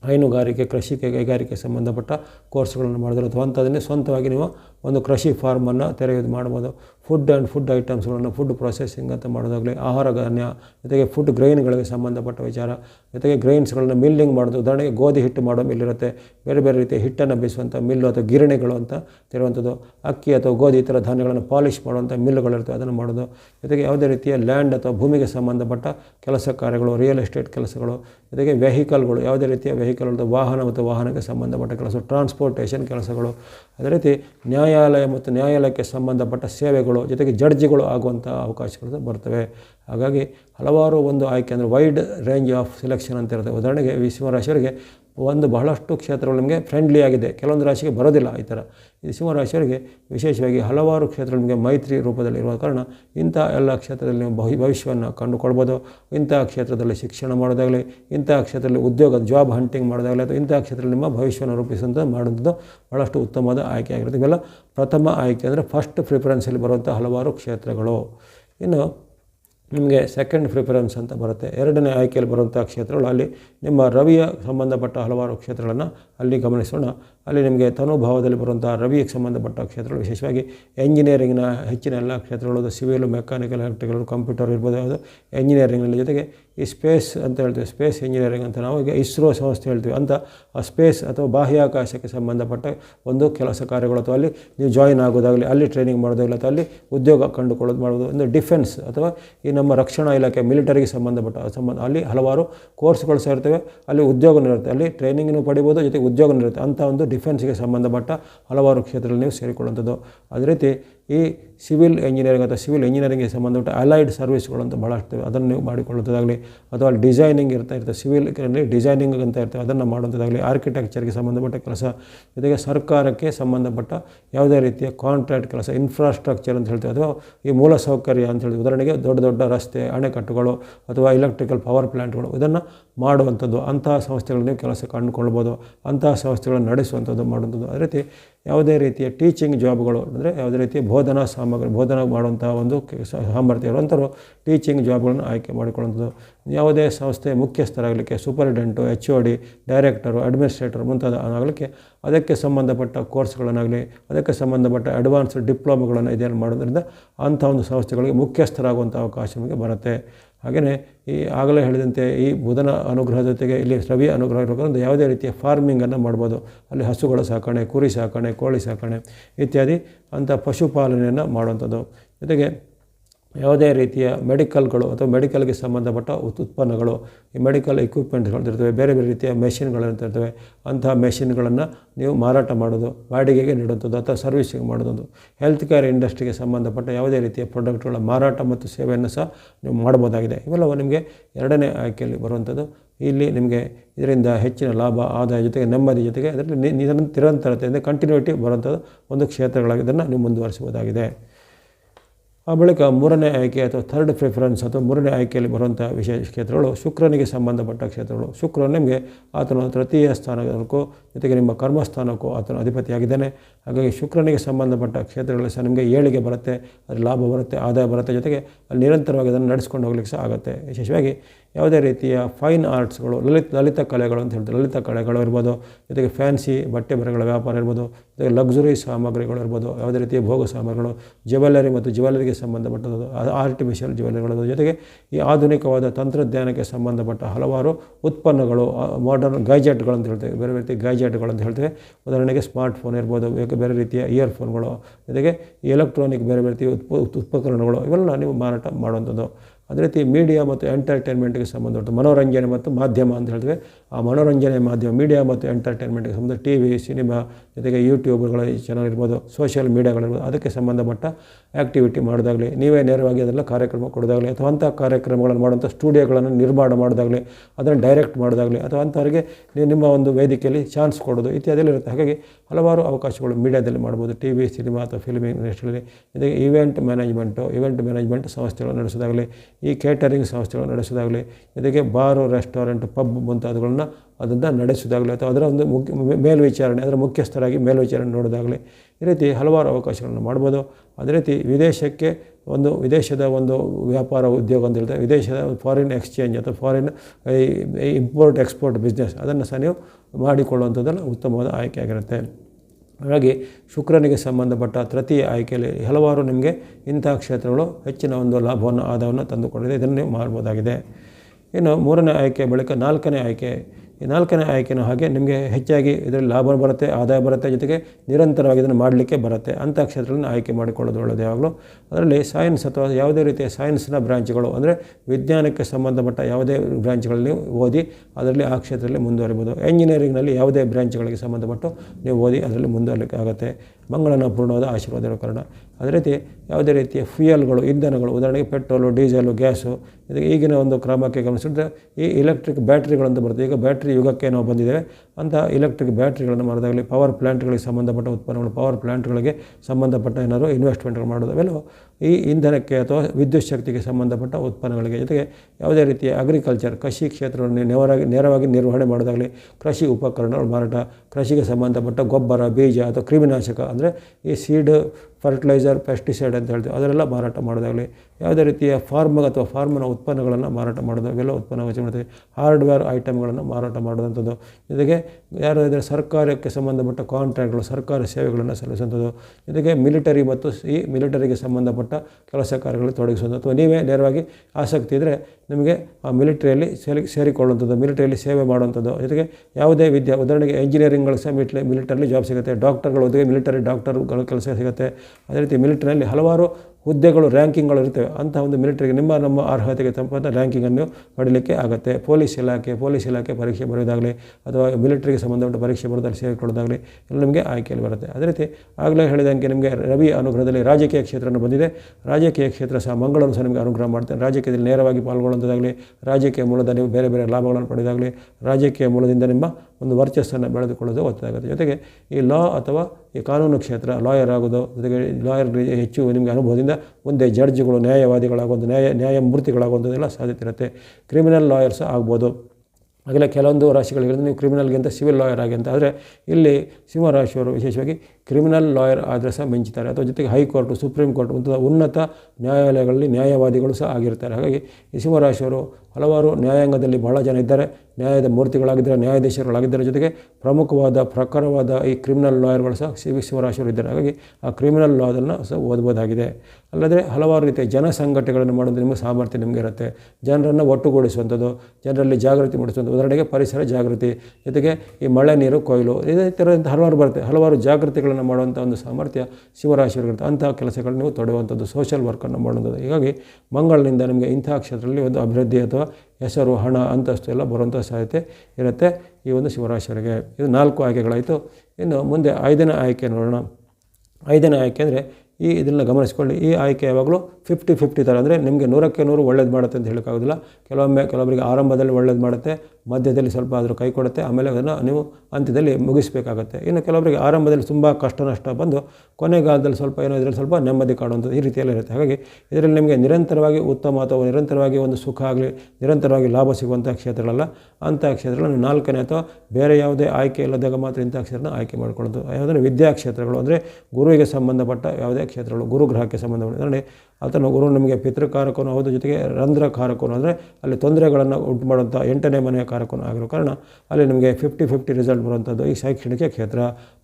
ಹೈನುಗಾರಿಕೆ, ಕೃಷಿ ಕೈಗಾರಿಕೆ ಸಂಬಂಧಪಟ್ಟ ಕೋರ್ಸ್ಗಳನ್ನು ಮಾಡಿದ್ರೆ ಅಥವಾ ಅಂಥದ್ದನ್ನೇ ಸ್ವಂತವಾಗಿ ನೀವು ಒಂದು ಕೃಷಿ ಫಾರ್ಮನ್ನು ತೆರೆಯೋದು ಮಾಡ್ಬೋದು. ಫುಡ್ ಆ್ಯಂಡ್ ಫುಡ್ ಐಟಮ್ಸ್ಗಳನ್ನು ಫುಡ್ ಪ್ರೊಸೆಸಿಂಗ್ ಅಂತ ಮಾಡೋದಾಗಲಿ, ಆಹಾರ ಧಾನ್ಯ, ಜೊತೆಗೆ ಫುಡ್ ಗ್ರೈನ್ಗಳಿಗೆ ಸಂಬಂಧಪಟ್ಟ ವಿಚಾರ, ಜೊತೆಗೆ ಗ್ರೈನ್ಸ್ಗಳನ್ನು ಮಿಲ್ಲಿಂಗ್ ಮಾಡೋದು, ಉದಾಹರಣೆಗೆ ಗೋಧಿ ಹಿಟ್ಟು ಮಾಡೋ ಮಿಲ್ ಇರುತ್ತೆ, ಬೇರೆ ಬೇರೆ ರೀತಿಯ ಹಿಟ್ಟನ್ನು ಬೀಸುವಂಥ ಮಿಲ್ಲು ಅಥವಾ ಗಿರಣಿಗಳು ಅಂತ ತಿರುವಂಥದ್ದು ಅಕ್ಕಿ ಅಥವಾ ಗೋಧಿ ಈ ಥರ ಧಾನ್ಯಗಳನ್ನು ಪಾಲಿಷ್ ಮಾಡುವಂಥ ಮಿಲ್ಗಳಿರ್ತವೆ ಅದನ್ನು ಮಾಡೋದು. ಜೊತೆಗೆ ಯಾವುದೇ ರೀತಿಯ ಲ್ಯಾಂಡ್ ಅಥವಾ ಭೂಮಿಗೆ ಸಂಬಂಧಪಟ್ಟ ಕೆಲಸ ಕಾರ್ಯಗಳು ರಿಯಲ್ ಎಸ್ಟೇಟ್ ಕೆಲಸಗಳು ಜೊತೆಗೆ ವೆಹಿಕಲ್ಗಳು, ಯಾವುದೇ ರೀತಿಯ ವೆಹಿಕಲ್ ವಾಹನ ಮತ್ತು ವಾಹನಕ್ಕೆ ಸಂಬಂಧಪಟ್ಟ ಕೆಲಸ ಟ್ರಾನ್ಸ್ಪೋರ್ಟೇಷನ್ ಕೆಲಸಗಳು, ಅದೇ ರೀತಿ ನ್ಯಾಯಾಲಯ ಮತ್ತು ನ್ಯಾಯಾಲಯಕ್ಕೆ ಸಂಬಂಧಪಟ್ಟ ಸೇವೆಗಳು, ಜೊತೆಗೆ ಜಡ್ಜಿಗಳು ಆಗುವಂಥ ಅವಕಾಶಗಳು ಬರ್ತವೆ. ಹಾಗಾಗಿ ಹಲವಾರು ಒಂದು ಆಯ್ಕೆ ಅಂದರೆ ವೈಡ್ ರೇಂಜ್ ಆಫ್ ಸೆಲೆಕ್ಷನ್ ಅಂತ ಇರುತ್ತೆ. ಉದಾಹರಣೆಗೆ ವಿಶ್ವರಾಶಿಯವರಿಗೆ ಒಂದು ಬಹಳಷ್ಟು ಕ್ಷೇತ್ರಗಳು ನಿಮಗೆ ಫ್ರೆಂಡ್ಲಿ ಆಗಿದೆ. ಕೆಲವೊಂದು ರಾಶಿಗೆ ಬರೋದಿಲ್ಲ ಈ ಥರ. ಈ ಸಿಂಹರಾಶಿಯವರಿಗೆ ವಿಶೇಷವಾಗಿ ಹಲವಾರು ಕ್ಷೇತ್ರಗಳು ನಿಮಗೆ ಮೈತ್ರಿ ರೂಪದಲ್ಲಿ ಇರುವ ಕಾರಣ ಇಂಥ ಎಲ್ಲ ಕ್ಷೇತ್ರದಲ್ಲಿ ನೀವು ಭವಿ, ಭವಿಷ್ಯವನ್ನು ಕಂಡುಕೊಳ್ಬೋದು. ಇಂಥ ಕ್ಷೇತ್ರದಲ್ಲಿ ಶಿಕ್ಷಣ ಮಾಡೋದಾಗಲಿ, ಇಂಥ ಕ್ಷೇತ್ರದಲ್ಲಿ ಉದ್ಯೋಗ ಜಾಬ್ ಹಂಟಿಂಗ್ ಮಾಡೋದಾಗಲಿ, ಅಥವಾ ಇಂಥ ಕ್ಷೇತ್ರದಲ್ಲಿ ನಿಮ್ಮ ಭವಿಷ್ಯವನ್ನು ರೂಪಿಸುವಂಥ ಮಾಡುವಂಥದ್ದು ಬಹಳಷ್ಟು ಉತ್ತಮವಾದ ಆಯ್ಕೆ ಆಗಿರುತ್ತೆ. ಇವೆಲ್ಲ ಪ್ರಥಮ ಆಯ್ಕೆ ಅಂದರೆ ಫಸ್ಟ್ ಪ್ರಿಫರೆನ್ಸಲ್ಲಿ ಬರುವಂಥ ಹಲವಾರು ಕ್ಷೇತ್ರಗಳು. ಇನ್ನು ನಿಮಗೆ ಸೆಕೆಂಡ್ ಪ್ರಿಫರೆನ್ಸ್ ಅಂತ ಬರುತ್ತೆ. ಎರಡನೇ ಆಯ್ಕೆಯಲ್ಲಿ ಬರುವಂಥ ಕ್ಷೇತ್ರಗಳು ಅಲ್ಲಿ ನಿಮ್ಮ ರವಿಯ ಸಂಬಂಧಪಟ್ಟ ಹಲವಾರು ಕ್ಷೇತ್ರಗಳನ್ನು ಅಲ್ಲಿ ಗಮನಿಸೋಣ. ಅಲ್ಲಿ ನಿಮಗೆ ತನುಭಾವದಲ್ಲಿ ಬರುವಂಥ ರವಿಗೆ ಸಂಬಂಧಪಟ್ಟ ಕ್ಷೇತ್ರಗಳು, ವಿಶೇಷವಾಗಿ ಎಂಜಿನಿಯರಿಂಗ್ನ ಹೆಚ್ಚಿನ ಎಲ್ಲ ಕ್ಷೇತ್ರಗಳು ಸಿವಿಲ್ ಮೆಕ್ಯಾನಿಕಲ್ ಎಲೆಕ್ಟ್ರಿಕಲ್ ಕಂಪ್ಯೂಟರ್ ಇರ್ಬೋದು, ಯಾವುದು ಎಂಜಿನಿಯರಿಂಗ್ನಲ್ಲಿ ಜೊತೆಗೆ ಈ ಸ್ಪೇಸ್ ಅಂತ ಹೇಳ್ತೀವಿ, ಸ್ಪೇಸ್ ಇಂಜಿನಿಯರಿಂಗ್ ಅಂತ ನಾವು ಈಗ ಇಸ್ರೋ ಸಂಸ್ಥೆ ಹೇಳ್ತೀವಿ. ಅಂತ ಆ ಸ್ಪೇಸ್ ಅಥವಾ ಬಾಹ್ಯಾಕಾಶಕ್ಕೆ ಸಂಬಂಧಪಟ್ಟ ಒಂದು ಕೆಲಸ ಕಾರ್ಯಗಳು ಅಥವಾ ಅಲ್ಲಿ ನೀವು ಜಾಯಿನ್ ಆಗೋದಾಗಲಿ, ಅಲ್ಲಿ ಟ್ರೈನಿಂಗ್ ಮಾಡೋದಾಗಲಿ ಅಥವಾ ಅಲ್ಲಿ ಉದ್ಯೋಗ ಕಂಡುಕೊಳ್ಳೋದು ಮಾಡೋದು ಒಂದು ಡಿಫೆನ್ಸ್ ಅಥವಾ ಈ ನಮ್ಮ ರಕ್ಷಣಾ ಇಲಾಖೆ ಮಿಲಿಟರಿಗೆ ಸಂಬಂಧಪಟ್ಟ ಸಂಬಂಧ, ಅಲ್ಲಿ ಹಲವಾರು ಕೋರ್ಸ್ಗಳು ಸಹ ಇರ್ತವೆ. ಅಲ್ಲಿ ಉದ್ಯೋಗನೂ ಇರುತ್ತೆ ಅಲ್ಲಿ ಟ್ರೈನಿಂಗ್ನೂ ಪಡಿಬೋದು, ಜೊತೆಗೆ ಉದ್ಯೋಗನೂ ಇರುತ್ತೆ ಅಂಥ ಒಂದು ಡಿಫೆನ್ಸ್ಗೆ ಸಂಬಂಧಪಟ್ಟ ಹಲವಾರು ಕ್ಷೇತ್ರದಲ್ಲಿ ನೀವು ಸೇರಿಕೊಳ್ಳುವಂಥದ್ದು. ಅದೇ ರೀತಿ ಈ ಸಿವಿಲ್ ಇಂಜಿನಿಯರಿಂಗ್ ಅಥವಾ ಸಿವಿಲ್ ಇಂಜಿನಿಯರಿಂಗ್ಗೆ ಸಂಬಂಧಪಟ್ಟ ಅಲೈಡ್ ಸರ್ವಿಸ್ಗಳು ಅಂತ ಭಾಳಷ್ಟು ಅದನ್ನು ನೀವು ಮಾಡಿಕೊಳ್ಳೋದಾಗಲಿ ಅಥವಾ ಡಿಸೈನಿಂಗ್ ಇರ್ತಾ ಇರ್ತದೆ ಸಿವಿಲ್ ಡಿಸೈನಿಂಗ್ ಅಂತ ಇರ್ತವೆ ಅದನ್ನು ಮಾಡುವಂಥದ್ದಾಗಲಿ ಆರ್ಕಿಟೆಕ್ಚರ್ಗೆ ಸಂಬಂಧಪಟ್ಟ ಕೆಲಸ, ಜೊತೆಗೆ ಸರ್ಕಾರಕ್ಕೆ ಸಂಬಂಧಪಟ್ಟ ಯಾವುದೇ ರೀತಿಯ ಕಾಂಟ್ರಾಕ್ಟ್ ಕೆಲಸ ಇನ್ಫ್ರಾಸ್ಟ್ರಕ್ಚರ್ ಅಂತ ಹೇಳ್ತೀವಿ, ಅಥವಾ ಈ ಮೂಲಸೌಕರ್ಯ ಅಂತ ಹೇಳ್ತೀವಿ. ಉದಾಹರಣೆಗೆ ದೊಡ್ಡ ದೊಡ್ಡ ರಸ್ತೆ, ಅಣೆಕಟ್ಟುಗಳು, ಅಥವಾ ಎಲೆಕ್ಟ್ರಿಕಲ್ ಪವರ್ ಪ್ಲ್ಯಾಂಟ್ಗಳು ಇದನ್ನು ಮಾಡುವಂಥದ್ದು, ಅಂತಹ ಸಂಸ್ಥೆಗಳನ್ನು ಕೆಲಸ ಕಂಡುಕೊಳ್ಬೋದು, ಅಂತಹ ಸಂಸ್ಥೆಗಳನ್ನು ನಡೆಸುವಂಥದ್ದು ಮಾಡುವಂಥದ್ದು. ಅದೇ ರೀತಿ ಯಾವುದೇ ರೀತಿಯ ಟೀಚಿಂಗ್ ಜಾಬ್ಗಳು ಅಂದರೆ ಯಾವುದೇ ರೀತಿಯ ಬೋಧನಾ ಸಾಮಗ್ರಿ, ಬೋಧನ ಮಾಡುವಂಥ ಒಂದು ಸಾಮರ್ಥ್ಯ ಟೀಚಿಂಗ್ ಜಾಬ್ಗಳನ್ನು ಆಯ್ಕೆ ಮಾಡಿಕೊಳ್ಳುವಂಥದ್ದು. ಯಾವುದೇ ಸಂಸ್ಥೆ ಮುಖ್ಯಸ್ಥರಾಗಲಿಕ್ಕೆ superintendent H O D director administrator ಮುಂತಾದ ಆಗಲಿಕ್ಕೆ ಅದಕ್ಕೆ ಸಂಬಂಧಪಟ್ಟ ಕೋರ್ಸ್ಗಳನ್ನಾಗಲಿ ಅದಕ್ಕೆ ಸಂಬಂಧಪಟ್ಟ ಅಡ್ವಾನ್ಸ್ಡ್ ಡಿಪ್ಲೊಮಗಳನ್ನು ಇದೇನು ಮಾಡೋದ್ರಿಂದ ಅಂಥ ಒಂದು ಸಂಸ್ಥೆಗಳಿಗೆ ಮುಖ್ಯಸ್ಥರಾಗುವಂಥ ಅವಕಾಶ ನಮಗೆ ಬರುತ್ತೆ. ಹಾಗೆಯೇ ಈ ಆಗಲೇ ಹೇಳಿದಂತೆ ಈ ಬುಧನ ಅನುಗ್ರಹ ಜೊತೆಗೆ ಇಲ್ಲಿ ರವಿಯ ಅನುಗ್ರಹ ಇರೋದ್ರಿಂದ ಯಾವುದೇ ರೀತಿಯ ಫಾರ್ಮಿಂಗನ್ನು ಮಾಡ್ಬೋದು. ಅಲ್ಲಿ ಹಸುಗಳ ಸಾಕಣೆ, ಕುರಿ ಸಾಕಣೆ, ಕೋಳಿ ಸಾಕಣೆ ಇತ್ಯಾದಿ ಅಂಥ ಪಶುಪಾಲನೆಯನ್ನು ಮಾಡುವಂಥದ್ದು. ಜೊತೆಗೆ ಯಾವುದೇ ರೀತಿಯ ಮೆಡಿಕಲ್ಗಳು ಅಥವಾ ಮೆಡಿಕಲ್ಗೆ ಸಂಬಂಧಪಟ್ಟ ಉತ್- ಉತ್ಪನ್ನಗಳು, ಈ ಮೆಡಿಕಲ್ ಎಕ್ವಿಪ್ಮೆಂಟ್ಗಳು ಇರ್ತವೆ ಬೇರೆ ಬೇರೆ ರೀತಿಯ ಮೆಷಿನ್ಗಳು ಇರ್ತವೆ ಅಂತಹ ಮೆಷಿನ್ಗಳನ್ನು ನೀವು ಮಾರಾಟ ಮಾಡೋದು ಬಾಡಿಗೆಗೆ ನೀಡುವಂಥದ್ದು ಅಥವಾ ಸರ್ವಿಸಿಂಗ್ ಮಾಡೋದು ಹೆಲ್ತ್ ಕೇರ್ ಇಂಡಸ್ಟ್ರಿಗೆ ಸಂಬಂಧಪಟ್ಟ ಯಾವುದೇ ರೀತಿಯ ಪ್ರಾಡಕ್ಟ್ಗಳ ಮಾರಾಟ ಮತ್ತು ಸೇವೆಯನ್ನು ಸಹ ನೀವು ಮಾಡ್ಬೋದಾಗಿದೆ ಇವೆಲ್ಲವೂ ನಿಮಗೆ ಎರಡನೇ ಆಯ್ಕೆಯಲ್ಲಿ ಬರುವಂಥದ್ದು. ಇಲ್ಲಿ ನಿಮಗೆ ಇದರಿಂದ ಹೆಚ್ಚಿನ ಲಾಭ, ಆದಾಯ ಜೊತೆಗೆ ನೆಮ್ಮದಿ ಜೊತೆಗೆ ಅದರಲ್ಲಿ ನಿರಂತರತೆಯಿಂದ ಕಂಟಿನ್ಯೂಟಿ ಬರುವಂಥದ್ದು ಒಂದು ಕ್ಷೇತ್ರಗಳಾಗಿದ್ದನ್ನು ನೀವು ಮುಂದುವರಿಸಬಹುದಾಗಿದೆ. ಆ ಬಳಿಕ ಮೂರನೇ ಆಯ್ಕೆ ಅಥವಾ ಥರ್ಡ್ ಪ್ರಿಫರೆನ್ಸ್ ಅಥವಾ ಮೂರನೇ ಆಯ್ಕೆಯಲ್ಲಿ ಬರುವಂಥ ವಿಶೇಷ ಕ್ಷೇತ್ರಗಳು ಶುಕ್ರನಿಗೆ ಸಂಬಂಧಪಟ್ಟ ಕ್ಷೇತ್ರಗಳು. ಶುಕ್ರ ನಿಮಗೆ ಆತನ ತೃತೀಯ ಸ್ಥಾನಕ್ಕೂ ಜೊತೆಗೆ ನಿಮ್ಮ ಕರ್ಮಸ್ಥಾನಕ್ಕೂ ಆತನ ಅಧಿಪತಿಯಾಗಿದ್ದಾನೆ. ಹಾಗಾಗಿ ಶುಕ್ರನಿಗೆ ಸಂಬಂಧಪಟ್ಟ ಕ್ಷೇತ್ರಗಳಲ್ಲಿ ಸಹ ನಿಮಗೆ ಏಳಿಗೆ ಬರುತ್ತೆ ಅದರ ಲಾಭ ಬರುತ್ತೆ, ಆದಾಯ ಬರುತ್ತೆ, ಜೊತೆಗೆ ಅಲ್ಲಿ ನಿರಂತರವಾಗಿ ಅದನ್ನು ನಡೆಸ್ಕೊಂಡು ಹೋಗ್ಲಿಕ್ಕೆ ಸಹ ಆಗುತ್ತೆ. ವಿಶೇಷವಾಗಿ ಯಾವುದೇ ರೀತಿಯ ಫೈನ್ ಆರ್ಟ್ಸ್ಗಳು ಲಲಿತ ಲಲಿತ ಕಲೆಗಳು ಅಂತ ಹೇಳ್ತಾರೆ. ಲಲಿತ ಕಲೆಗಳು ಇರ್ಬೋದು, ಜೊತೆಗೆ ಫ್ಯಾನ್ಸಿ ಬಟ್ಟೆ ಬರಗಳ ವ್ಯಾಪಾರ ಇರ್ಬೋದು, ಜೊತೆಗೆ ಲಕ್ಸುರಿ ಸಾಮಗ್ರಿಗಳು ಇರ್ಬೋದು, ಯಾವುದೇ ರೀತಿಯ ಭೋಗ ಸಾಮಗ್ರಿಗಳು ಜ್ಯುವೆಲ್ಲರಿ ಮತ್ತು ಜ್ಯುವೆಲ್ಲರಿಗೆ ಸಂಬಂಧಪಟ್ಟದ್ದು ಆರ್ಟಿಫಿಷಿಯಲ್ ಜ್ಯುವೆಲ್ಲರಿಗಳು ಜೊತೆಗೆ ಈ ಆಧುನಿಕವಾದ ತಂತ್ರಜ್ಞಾನಕ್ಕೆ ಸಂಬಂಧಪಟ್ಟ ಹಲವಾರು ಉತ್ಪನ್ನಗಳು ಮಾಡರ್ನ್ ಗ್ಯಾಜೆಟ್ಗಳು ಅಂತ ಹೇಳ್ತೇವೆ. ಬೇರೆ ರೀತಿಯ ಗ್ಯಾಜೆಟ್ಗಳು ಅಂತ ಹೇಳ್ತೇವೆ. ಉದಾಹರಣೆಗೆ ಸ್ಮಾರ್ಟ್ ಫೋನ್ ಇರ್ಬೋದು, ಬೇರೆ ರೀತಿಯ ಇಯರ್ಫೋನ್ಗಳು ಜೊತೆಗೆ ಎಲೆಕ್ಟ್ರಾನಿಕ್ ಬೇರೆ ಬೇರೆ ರೀತಿಯ ಉತ್ಪ ಉಪಕರಣಗಳು, ಇವೆಲ್ಲ ನೀವು ಮಾರಾಟ ಮಾಡುವಂಥದ್ದು. ಅದೇ ರೀತಿ ಮೀಡಿಯಾ ಮತ್ತು ಎಂಟರ್ಟೈನ್ಮೆಂಟ್ಗೆ ಸಂಬಂಧಪಟ್ಟ ಮನೋರಂಜನೆ ಮತ್ತು ಮಾಧ್ಯಮ ಅಂತ ಹೇಳಿದ್ರೆ, ಆ ಮನೋರಂಜನೆ ಮಾಧ್ಯಮ ಮೀಡಿಯಾ ಮತ್ತು ಎಂಟರ್ಟೈನ್ಮೆಂಟ್ಗೆ ಸಂಬಂಧ ಟಿ ವಿ ಸಿನಿಮಾ ಜೊತೆಗೆ ಯೂಟ್ಯೂಬ್ಗಳ ಚಾನಲ್ ಇರ್ಬೋದು ಸೋಷಿಯಲ್ ಮೀಡಿಯಾಗಳಿರ್ಬೋದು ಅದಕ್ಕೆ ಸಂಬಂಧಪಟ್ಟ ಆ್ಯಕ್ಟಿವಿಟಿ ಮಾಡೋದಾಗಲಿ, ನೀವೇ ನೇರವಾಗಿ ಅದೆಲ್ಲ ಕಾರ್ಯಕ್ರಮ ಕೊಡೋದಾಗಲಿ, ಅಥವಾ ಅಂಥ ಕಾರ್ಯಕ್ರಮಗಳನ್ನು ಮಾಡುವಂಥ ಸ್ಟುಡಿಯೋಗಳನ್ನು ನಿರ್ಮಾಣ ಮಾಡೋದಾಗಲಿ, ಅದನ್ನು ಡೈರೆಕ್ಟ್ ಮಾಡೋದಾಗಲಿ, ಅಥವಾ ಅಂಥವರಿಗೆ ನೀವು ನಿಮ್ಮ ಒಂದು ವೇದಿಕೆಯಲ್ಲಿ ಚಾನ್ಸ್ ಕೊಡೋದು ಇತ್ಯಾದಿಯಲ್ಲಿ ಇರುತ್ತೆ. ಹಾಗಾಗಿ ಹಲವಾರು ಅವಕಾಶಗಳು ಮೀಡಿಯಾದಲ್ಲಿ ಮಾಡ್ಬೋದು. ಟಿ ವಿ ಸಿನಿಮಾ ಅಥವಾ ಫಿಲ್ಮ್ ಇಂಡಸ್ಟ್ರಿಯಲ್ಲಿ ಜೊತೆಗೆ ಈವೆಂಟ್ ಮ್ಯಾನೇಜ್ಮೆಂಟು ಈವೆಂಟ್ ಮ್ಯಾನೇಜ್ಮೆಂಟ್ ಸಂಸ್ಥೆಗಳು ನಡೆಸೋದಾಗಲಿ ಈ ಕೇಟರಿಂಗ್ ಸಂಸ್ಥೆಗಳು ನಡೆಸೋದಾಗಲಿ ಜೊತೆಗೆ ಬಾರು ರೆಸ್ಟೋರೆಂಟ್ ಪಬ್ ಮುಂತಾದವುಗಳನ್ನ ಅದನ್ನು ನಡೆಸೋದಾಗಲಿ ಅಥವಾ ಅದರ ಒಂದು ಮುಖ್ಯ ಮೇಲ್ವಿಚಾರಣೆ, ಅದರ ಮುಖ್ಯಸ್ಥರಾಗಿ ಮೇಲ್ವಿಚಾರಣೆ ನೋಡೋದಾಗಲಿ, ಈ ರೀತಿ ಹಲವಾರು ಅವಕಾಶಗಳನ್ನು ಮಾಡ್ಬೋದು. ಅದೇ ರೀತಿ ವಿದೇಶಕ್ಕೆ ಒಂದು, ವಿದೇಶದ ಒಂದು ವ್ಯಾಪಾರ ಉದ್ಯೋಗ ಅಂತ ಹೇಳ್ತಾರೆ, ವಿದೇಶದ ಫಾರಿನ್ ಎಕ್ಸ್ಚೇಂಜ್ ಅಥವಾ ಫಾರಿನ್ ಇಂಪೋರ್ಟ್ ಎಕ್ಸ್ಪೋರ್ಟ್ ಬಿಸ್ನೆಸ್ ಅದನ್ನು ಸಹ ನೀವು ಮಾಡಿಕೊಳ್ಳುವಂಥದ್ದೆಲ್ಲ ಉತ್ತಮವಾದ ಆಯ್ಕೆ ಆಗಿರುತ್ತೆ. ಹಾಗಾಗಿ ಶುಕ್ರನಿಗೆ ಸಂಬಂಧಪಟ್ಟ ತೃತೀಯ ಆಯ್ಕೆಯಲ್ಲಿ ಹಲವಾರು ನಿಮಗೆ ಇಂಥ ಕ್ಷೇತ್ರಗಳು ಹೆಚ್ಚಿನ ಒಂದು ಲಾಭವನ್ನು, ಆದಾಯವನ್ನು ತಂದುಕೊಂಡಿದೆ ಇದನ್ನು ನೀವು ಮಾಡ್ಬೋದಾಗಿದೆ ಇನ್ನು ಮೂರನೇ ಆಯ್ಕೆ, ಬಳಿಕ ನಾಲ್ಕನೇ ಆಯ್ಕೆ. ಈ ನಾಲ್ಕನೇ ಆಯ್ಕೆನ ಹಾಗೆ ನಿಮಗೆ ಹೆಚ್ಚಾಗಿ ಇದರಲ್ಲಿ ಲಾಭ ಬರುತ್ತೆ, ಆದಾಯ ಬರುತ್ತೆ, ಜೊತೆಗೆ ನಿರಂತರವಾಗಿ ಇದನ್ನು ಮಾಡಲಿಕ್ಕೆ ಬರುತ್ತೆ ಅಂಥ ಕ್ಷೇತ್ರಗಳನ್ನು ಆಯ್ಕೆ ಮಾಡಿಕೊಳ್ಳೋದು ಒಳ್ಳೆಯದು ಯಾವಾಗಲೂ ಅದರಲ್ಲಿ ಸೈನ್ಸ್ ಅಥವಾ ಯಾವುದೇ ರೀತಿಯ ಸೈನ್ಸ್ನ ಬ್ರಾಂಚ್ಗಳು ಅಂದರೆ ವಿಜ್ಞಾನಕ್ಕೆ ಸಂಬಂಧಪಟ್ಟ ಯಾವುದೇ ಬ್ರಾಂಚ್ಗಳಲ್ಲಿ ಓದಿ ಅದರಲ್ಲಿ ಆ ಕ್ಷೇತ್ರದಲ್ಲಿ ಮುಂದುವರಿಬೋದು. ಎಂಜಿನಿಯರಿಂಗ್ನಲ್ಲಿ ಯಾವುದೇ ಬ್ರಾಂಚ್ಗಳಿಗೆ ಸಂಬಂಧಪಟ್ಟು ನೀವು ಓದಿ ಅದರಲ್ಲಿ ಮುಂದುವರಲಿಕ್ಕೆ ಆಗುತ್ತೆ. ಮಂಗಳನ ಪೂರ್ಣವಾದ ಆಶೀರ್ವಾದ ಕಾರಣ. ಅದೇ ರೀತಿ ಯಾವುದೇ ರೀತಿಯ ಫ್ಯೂಯಲ್ಗಳು ಇಂಧನಗಳು, ಉದಾಹರಣೆಗೆ ಪೆಟ್ರೋಲು ಡೀಸೆಲು ಗ್ಯಾಸು ಇದಕ್ಕೆ ಈಗಿನ ಒಂದು ಕ್ರಮಕ್ಕೆ ಗಮನಿಸಿದ್ರೆ ಈ ಎಲೆಕ್ಟ್ರಿಕ್ ಬ್ಯಾಟ್ರಿಗಳಂತ ಬರುತ್ತೆ. ಈಗ ಬ್ಯಾಟ್ರಿ ಯುಗಕ್ಕೆ ನಾವು ಬಂದಿದ್ದೇವೆ. ಅಂತಹ ಎಲೆಕ್ಟ್ರಿಕ್ ಬ್ಯಾಟ್ರಿಗಳನ್ನು ಮಾಡೋದಾಗಲಿ ಪವರ್ ಪ್ಲ್ಯಾಂಟ್ಗಳಿಗೆ ಸಂಬಂಧಪಟ್ಟ ಉತ್ಪನ್ನಗಳು ಪವರ್ ಪ್ಲ್ಯಾಂಟ್ಗಳಿಗೆ ಸಂಬಂಧಪಟ್ಟ ಏನಾದರೂ ಇನ್ವೆಸ್ಟ್ಮೆಂಟ್ಗಳು ಮಾಡೋದು. ಈ ಇಂಧನಕ್ಕೆ ಅಥವಾ ವಿದ್ಯುತ್ ಶಕ್ತಿಗೆ ಸಂಬಂಧಪಟ್ಟ ಉತ್ಪನ್ನಗಳಿಗೆ ಜೊತೆಗೆ ಯಾವುದೇ ರೀತಿಯ ಅಗ್ರಿಕಲ್ಚರ್ ಕೃಷಿ ಕ್ಷೇತ್ರವನ್ನು ನೇರವಾಗಿ ನೇರವಾಗಿ ನಿರ್ವಹಣೆ ಮಾಡೋದಾಗಲಿ, ಕೃಷಿ ಉಪಕರಣಗಳು, ಮಾರಾಟ, ಕೃಷಿಗೆ ಸಂಬಂಧಪಟ್ಟ ಗೊಬ್ಬರ, ಬೀಜ ಅಥವಾ ಕ್ರಿಮಿನಾಶಕ ಅಂದರೆ ಈ ಸೀಡ್ ಫರ್ಟಿಲೈಸರ್ ಪೆಸ್ಟಿಸೈಡ್ ಅಂತ ಹೇಳ್ತೀವಿ. ಅದರೆಲ್ಲ ಮಾರಾಟ ಮಾಡೋದಾಗಲಿ, ಯಾವುದೇ ರೀತಿಯ ಫಾರ್ಮ್ ಅಥವಾ ಫಾರ್ಮ್ನ ಉತ್ಪನ್ನಗಳನ್ನು ಮಾರಾಟ ಮಾಡೋದು ಅವೆಲ್ಲ ಉತ್ಪನ್ನ ವಚನೆ ಮಾಡ್ತೀವಿ. ಹಾರ್ಡ್ವೇರ್ ಐಟಮ್ಗಳನ್ನು ಮಾರಾಟ ಮಾಡೋದಂಥದ್ದು ಜೊತೆಗೆ ಯಾರಾದರೆ ಸರ್ಕಾರಕ್ಕೆ ಸಂಬಂಧಪಟ್ಟ ಕಾಂಟ್ರಾಕ್ಟ್ಗಳು ಸರ್ಕಾರ ಸೇವೆಗಳನ್ನು ಸಲ್ಲಿಸುವಂಥದ್ದು. ಜೊತೆಗೆ ಮಿಲಿಟರಿ ಮತ್ತು ಈ ಮಿಲಿಟರಿಗೆ ಸಂಬಂಧಪಟ್ಟ ಕೆಲಸ ಕಾರ್ಯಗಳಲ್ಲಿ ತೊಡಗಿಸೋದು ಅಥವಾ ನೀವೇ ನೇರವಾಗಿ ಆಸಕ್ತಿ ಇದ್ದರೆ ನಿಮಗೆ ಆ ಮಿಲಿಟರಿಯಲ್ಲಿ ಸೇರಿ, ಸೇರಿಕೊಳ್ಳುವಂಥದ್ದು, ಮಿಲಿಟರಿಯಲ್ಲಿ ಸೇವೆ ಮಾಡುವಂಥದ್ದು. ಜೊತೆಗೆ ಯಾವುದೇ ವಿದ್ಯೆ, ಉದಾಹರಣೆಗೆ ಇಂಜಿನಿಯರಿಂಗ್ಗಳು ಸಹ ಮಿಟ್ಲಿ ಮಿಲಿಟರಿಲಿ ಜಾಬ್ ಸಿಗುತ್ತೆ. ಡಾಕ್ಟರ್ಗಳು ಉದ್ಯೋಗ ಮಿಲಿಟರಿ ಡಾಕ್ಟರ್ಗಳ ಕೆಲಸ ಸಿಗುತ್ತೆ. ಅದೇ ರೀತಿ ಮಿಲಿಟರಿಯಲ್ಲಿ ಹಲವಾರು ಹುದ್ದೆಗಳು ರ್ಯಾಂಕಿಂಗ್ಗಳು ಇರ್ತವೆ. ಅಂಥ ಒಂದು ಮಿಲಿಟರಿಗೆ ನಿಮ್ಮ, ನಮ್ಮ ಅರ್ಹತೆಗೆ ತಂಪಾದ ರ್ಯಾಂಕಿಂಗನ್ನು ಪಡೀಲಿಕ್ಕೆ ಆಗುತ್ತೆ. ಪೊಲೀಸ್ ಇಲಾಖೆ ಪೊಲೀಸ್ ಇಲಾಖೆ ಪರೀಕ್ಷೆ ಬರೋದಾಗಲಿ ಅಥವಾ ಮಿಲಿಟರಿಗೆ ಸಂಬಂಧಪಟ್ಟ ಪರೀಕ್ಷೆ ಬರೋದಾಗಲಿ ಸೇರಿಕೊಳ್ಳೋದಾಗಲಿ ಎಲ್ಲ ನಿಮಗೆ ಆಯ್ಕೆಯಲ್ಲಿ ಬರುತ್ತೆ. ಅದೇ ರೀತಿ ಆಗಲೇ ಹೇಳಿದಂಗೆ ನಿಮಗೆ ರವಿ ಅನುಗ್ರಹದಲ್ಲಿ ರಾಜಕೀಯ ಕ್ಷೇತ್ರನೂ ಬಂದಿದೆ. ರಾಜಕೀಯ ಕ್ಷೇತ್ರ ಸಹ ಮಂಗಳೂರು ಸಹ ನಿಮಗೆ ಅನುಗ್ರಹ ಮಾಡ್ತೇನೆ. ರಾಜಕೀಯದಲ್ಲಿ ನೇರವಾಗಿ ಪಾಲ್ಗೊಳ್ಳುವಂಥದ್ದಾಗಲಿ, ರಾಜಕೀಯ ಮೂಲದ ನೀವು ಬೇರೆ ಬೇರೆ ಲಾಭಗಳನ್ನು ಪಡೆಯೋದಾಗಲಿ ರಾಜಕೀಯ ಮೂಲದಿಂದ ನಿಮ್ಮ ಒಂದು ವರ್ಚಸ್ಸನ್ನು ಬೆಳೆದುಕೊಳ್ಳೋದು ಒತ್ತಾಗುತ್ತೆ ಜೊತೆಗೆ ಈ ಲಾ ಅಥವಾ ಈ ಕಾನೂನು ಕ್ಷೇತ್ರ ಲಾಯರ್ ಆಗೋದು, ಜೊತೆಗೆ ಲಾಯರ್ ಹೆಚ್ಚು ನಿಮಗೆ ಅನುಭವದಿಂದ ಒಂದೇ ಜಡ್ಜ್ಗಳು ನ್ಯಾಯವಾದಿಗಳಾಗೋದು ನ್ಯಾಯ ನ್ಯಾಯಮೂರ್ತಿಗಳಾಗುವಂಥದ್ದೆಲ್ಲ ಸಾಧ್ಯತೆ ಇರುತ್ತೆ. ಕ್ರಿಮಿನಲ್ ಲಾಯರ್ಸ್ ಆಗ್ಬೋದು. ಆಗಲೇ ಕೆಲವೊಂದು ರಾಶಿಗಳಿಗೆ ನೀವು ಕ್ರಿಮಿನಲ್ಗಿಂತ ಸಿವಿಲ್ ಲಾಯರ್ ಆಗಿ ಅಂತ. ಆದರೆ ಇಲ್ಲಿ ಸಿಂಹರಾಶಿಯವರು ವಿಶೇಷವಾಗಿ ಕ್ರಿಮಿನಲ್ ಲಾಯರ್ ಆದರೆ ಸಹ ಮಿಂಚುತ್ತಾರೆ ಅಥವಾ ಜೊತೆಗೆ ಹೈಕೋರ್ಟು, ಸುಪ್ರೀಂ ಕೋರ್ಟ್ ಮುಂತಾದ ಉನ್ನತ ನ್ಯಾಯಾಲಯಗಳಲ್ಲಿ ನ್ಯಾಯವಾದಿಗಳು ಸಹ ಆಗಿರ್ತಾರೆ. ಹಾಗಾಗಿ ಸಿಂಹರಾಶಿಯವರು ಹಲವಾರು ನ್ಯಾಯಾಂಗದಲ್ಲಿ ಬಹಳ ಜನ ಇದ್ದಾರೆ. ನ್ಯಾಯದ ಮೂರ್ತಿಗಳಾಗಿದ್ದಾರೆ, ನ್ಯಾಯಾಧೀಶರುಗಳಾಗಿದ್ದಾರೆ. ಜೊತೆಗೆ ಪ್ರಮುಖವಾದ, ಪ್ರಖರವಾದ ಈ ಕ್ರಿಮಿನಲ್ ಲಾಯರ್ಗಳು ಸಹ ಸಿ ಶಿವರಾಶಿಯವರು ಇದ್ದಾರೆ. ಹಾಗಾಗಿ ಆ ಕ್ರಿಮಿನಲ್ ಲಾದನ್ನು ಸಹ ಓದಬಹುದಾಗಿದೆ ಅಲ್ಲದೆ ಹಲವಾರು ರೀತಿಯ ಜನ ಸಂಘಟನೆಗಳನ್ನು ಮಾಡೋದು ನಿಮಗೆ ಸಾಮರ್ಥ್ಯ ನಿಮಗೆ ಇರುತ್ತೆ. ಜನರನ್ನು ಒಟ್ಟುಗೂಡಿಸುವಂಥದ್ದು, ಜನರಲ್ಲಿ ಜಾಗೃತಿ ಮೂಡಿಸುವಂಥದ್ದು, ಉದಾಹರಣೆಗೆ ಪರಿಸರ ಜಾಗೃತಿ, ಜೊತೆಗೆ ಈ ಮಳೆ ನೀರು, ಕೊಯ್ಲು, ಇದೇ ಥರ ಹಲವಾರು ಬರುತ್ತೆ. ಹಲವಾರು ಜಾಗೃತಿಗಳನ್ನು ಮಾಡುವಂಥ ಒಂದು ಸಾಮರ್ಥ್ಯ ಶಿವರಾಶಿಯವರಿಗಿರುತ್ತೆ ಅಂತಹ ಕೆಲಸಗಳನ್ನು ನೀವು ತೊಡೆಯುವಂಥದ್ದು ಸೋಷಿಯಲ್ ವರ್ಕನ್ನು ಮಾಡುವಂಥದ್ದು. ಹೀಗಾಗಿ ಮಂಗಳನಿಂದ ನಿಮಗೆ ಇಂಥ ಕ್ಷೇತ್ರದಲ್ಲಿ ಒಂದು ಅಭಿವೃದ್ಧಿ ಅಥವಾ ಹೆಸರು, ಹಣ, ಅಂತಸ್ತು ಎಲ್ಲ ಬರುವಂಥ ಸಾಧ್ಯತೆ ಇರುತ್ತೆ ಈ ಒಂದು ಶಿವರಾಶಿಯವರಿಗೆ. ಇದು ನಾಲ್ಕು ಆಯ್ಕೆಗಳಾಯಿತು. ಇನ್ನು ಮುಂದೆ ಐದನೇ ಆಯ್ಕೆ ನೋಡೋಣ. ಐದನೇ ಆಯ್ಕೆ ಅಂದರೆ ಈ ಇದನ್ನು ಗಮನಿಸಿಕೊಳ್ಳಿ. ಈ ಆಯ್ಕೆ ಯಾವಾಗಲೂ ಫಿಫ್ಟಿ ಫಿಫ್ಟಿ ಥರ ಅಂದರೆ ನಿಮಗೆ ನೂರಕ್ಕೆ ನೂರು ಒಳ್ಳೇದು ಮಾಡುತ್ತೆ ಅಂತ ಹೇಳೋಕ್ಕಾಗೋದಿಲ್ಲ ಕೆಲವೊಮ್ಮೆ ಕೆಲವೊಬ್ಬರಿಗೆ ಆರಂಭದಲ್ಲಿ ಒಳ್ಳೇದು ಮಾಡುತ್ತೆ, ಮಧ್ಯದಲ್ಲಿ ಸ್ವಲ್ಪ ಆದರೂ ಕೈ ಕೊಡುತ್ತೆ, ಆಮೇಲೆ ಅದನ್ನು ನೀವು ಅಂತ್ಯದಲ್ಲಿ ಮುಗಿಸಬೇಕಾಗತ್ತೆ. ಇನ್ನು ಕೆಲವೊಬ್ಬರಿಗೆ ಆರಂಭದಲ್ಲಿ ತುಂಬ ಕಷ್ಟ ನಷ್ಟ ಬಂದು ಕೊನೆಗಾಲದಲ್ಲಿ ಸ್ವಲ್ಪ ಏನೋ ಇದರಲ್ಲಿ ಸ್ವಲ್ಪ ನೆಮ್ಮದಿ ಕಾಣುವಂಥದ್ದು ಈ ರೀತಿಯಲ್ಲಿ ಇರುತ್ತೆ. ಹಾಗಾಗಿ ಇದರಲ್ಲಿ ನಿಮಗೆ ನಿರಂತರವಾಗಿ ಉತ್ತಮ ಅಥವಾ ನಿರಂತರವಾಗಿ ಒಂದು ಸುಖ ಆಗಲಿ, ನಿರಂತರವಾಗಿ ಲಾಭ ಸಿಗುವಂಥ ಕ್ಷೇತ್ರಗಳಲ್ಲ, ಅಂಥ ಕ್ಷೇತ್ರಗಳನ್ನು ನಾಲ್ಕನೇ ಅಥವಾ ಬೇರೆ ಯಾವುದೇ ಆಯ್ಕೆ ಇಲ್ಲದಾಗ ಮಾತ್ರ ಇಂಥ ಕ್ಷೇತ್ರನ ಆಯ್ಕೆ ಮಾಡ್ಕೊಳ್ಳೋದು. ಯಾವುದಂದರೆ ವಿದ್ಯಾಕ್ಷೇತ್ರಗಳು ಅಂದರೆ ಗುರುವಿಗೆ ಸಂಬಂಧಪಟ್ಟ ಯಾವುದೇ ಕ್ಷೇತ್ರಗಳು ಗುರುಗ್ರಹಕ್ಕೆ ಸಂಬಂಧಪಟ್ಟ ಉದಾಹರಣೆ ಆತನ ಗುರು ನಿಮಗೆ ಪಿತೃಕಾರಕನು ಹೌದು, ಜೊತೆಗೆ ರಂಧ್ರಕಾರಕನು. ಅಂದರೆ ಅಲ್ಲಿ ತೊಂದರೆಗಳನ್ನು ಉಂಟು ಮಾಡುವಂಥ ಎಂಟನೇ ಮನೆಯ ಕಾರಕನು ಆಗಿರೋ ಕಾರಣ ಅಲ್ಲಿ ನಿಮಗೆ ಫಿಫ್ಟಿ ಫಿಫ್ಟಿ ರಿಸಲ್ಟ್ ಬರುವಂಥದ್ದು. ಈ ಶೈಕ್ಷಣಿಕ ಕ್ಷೇತ್ರ,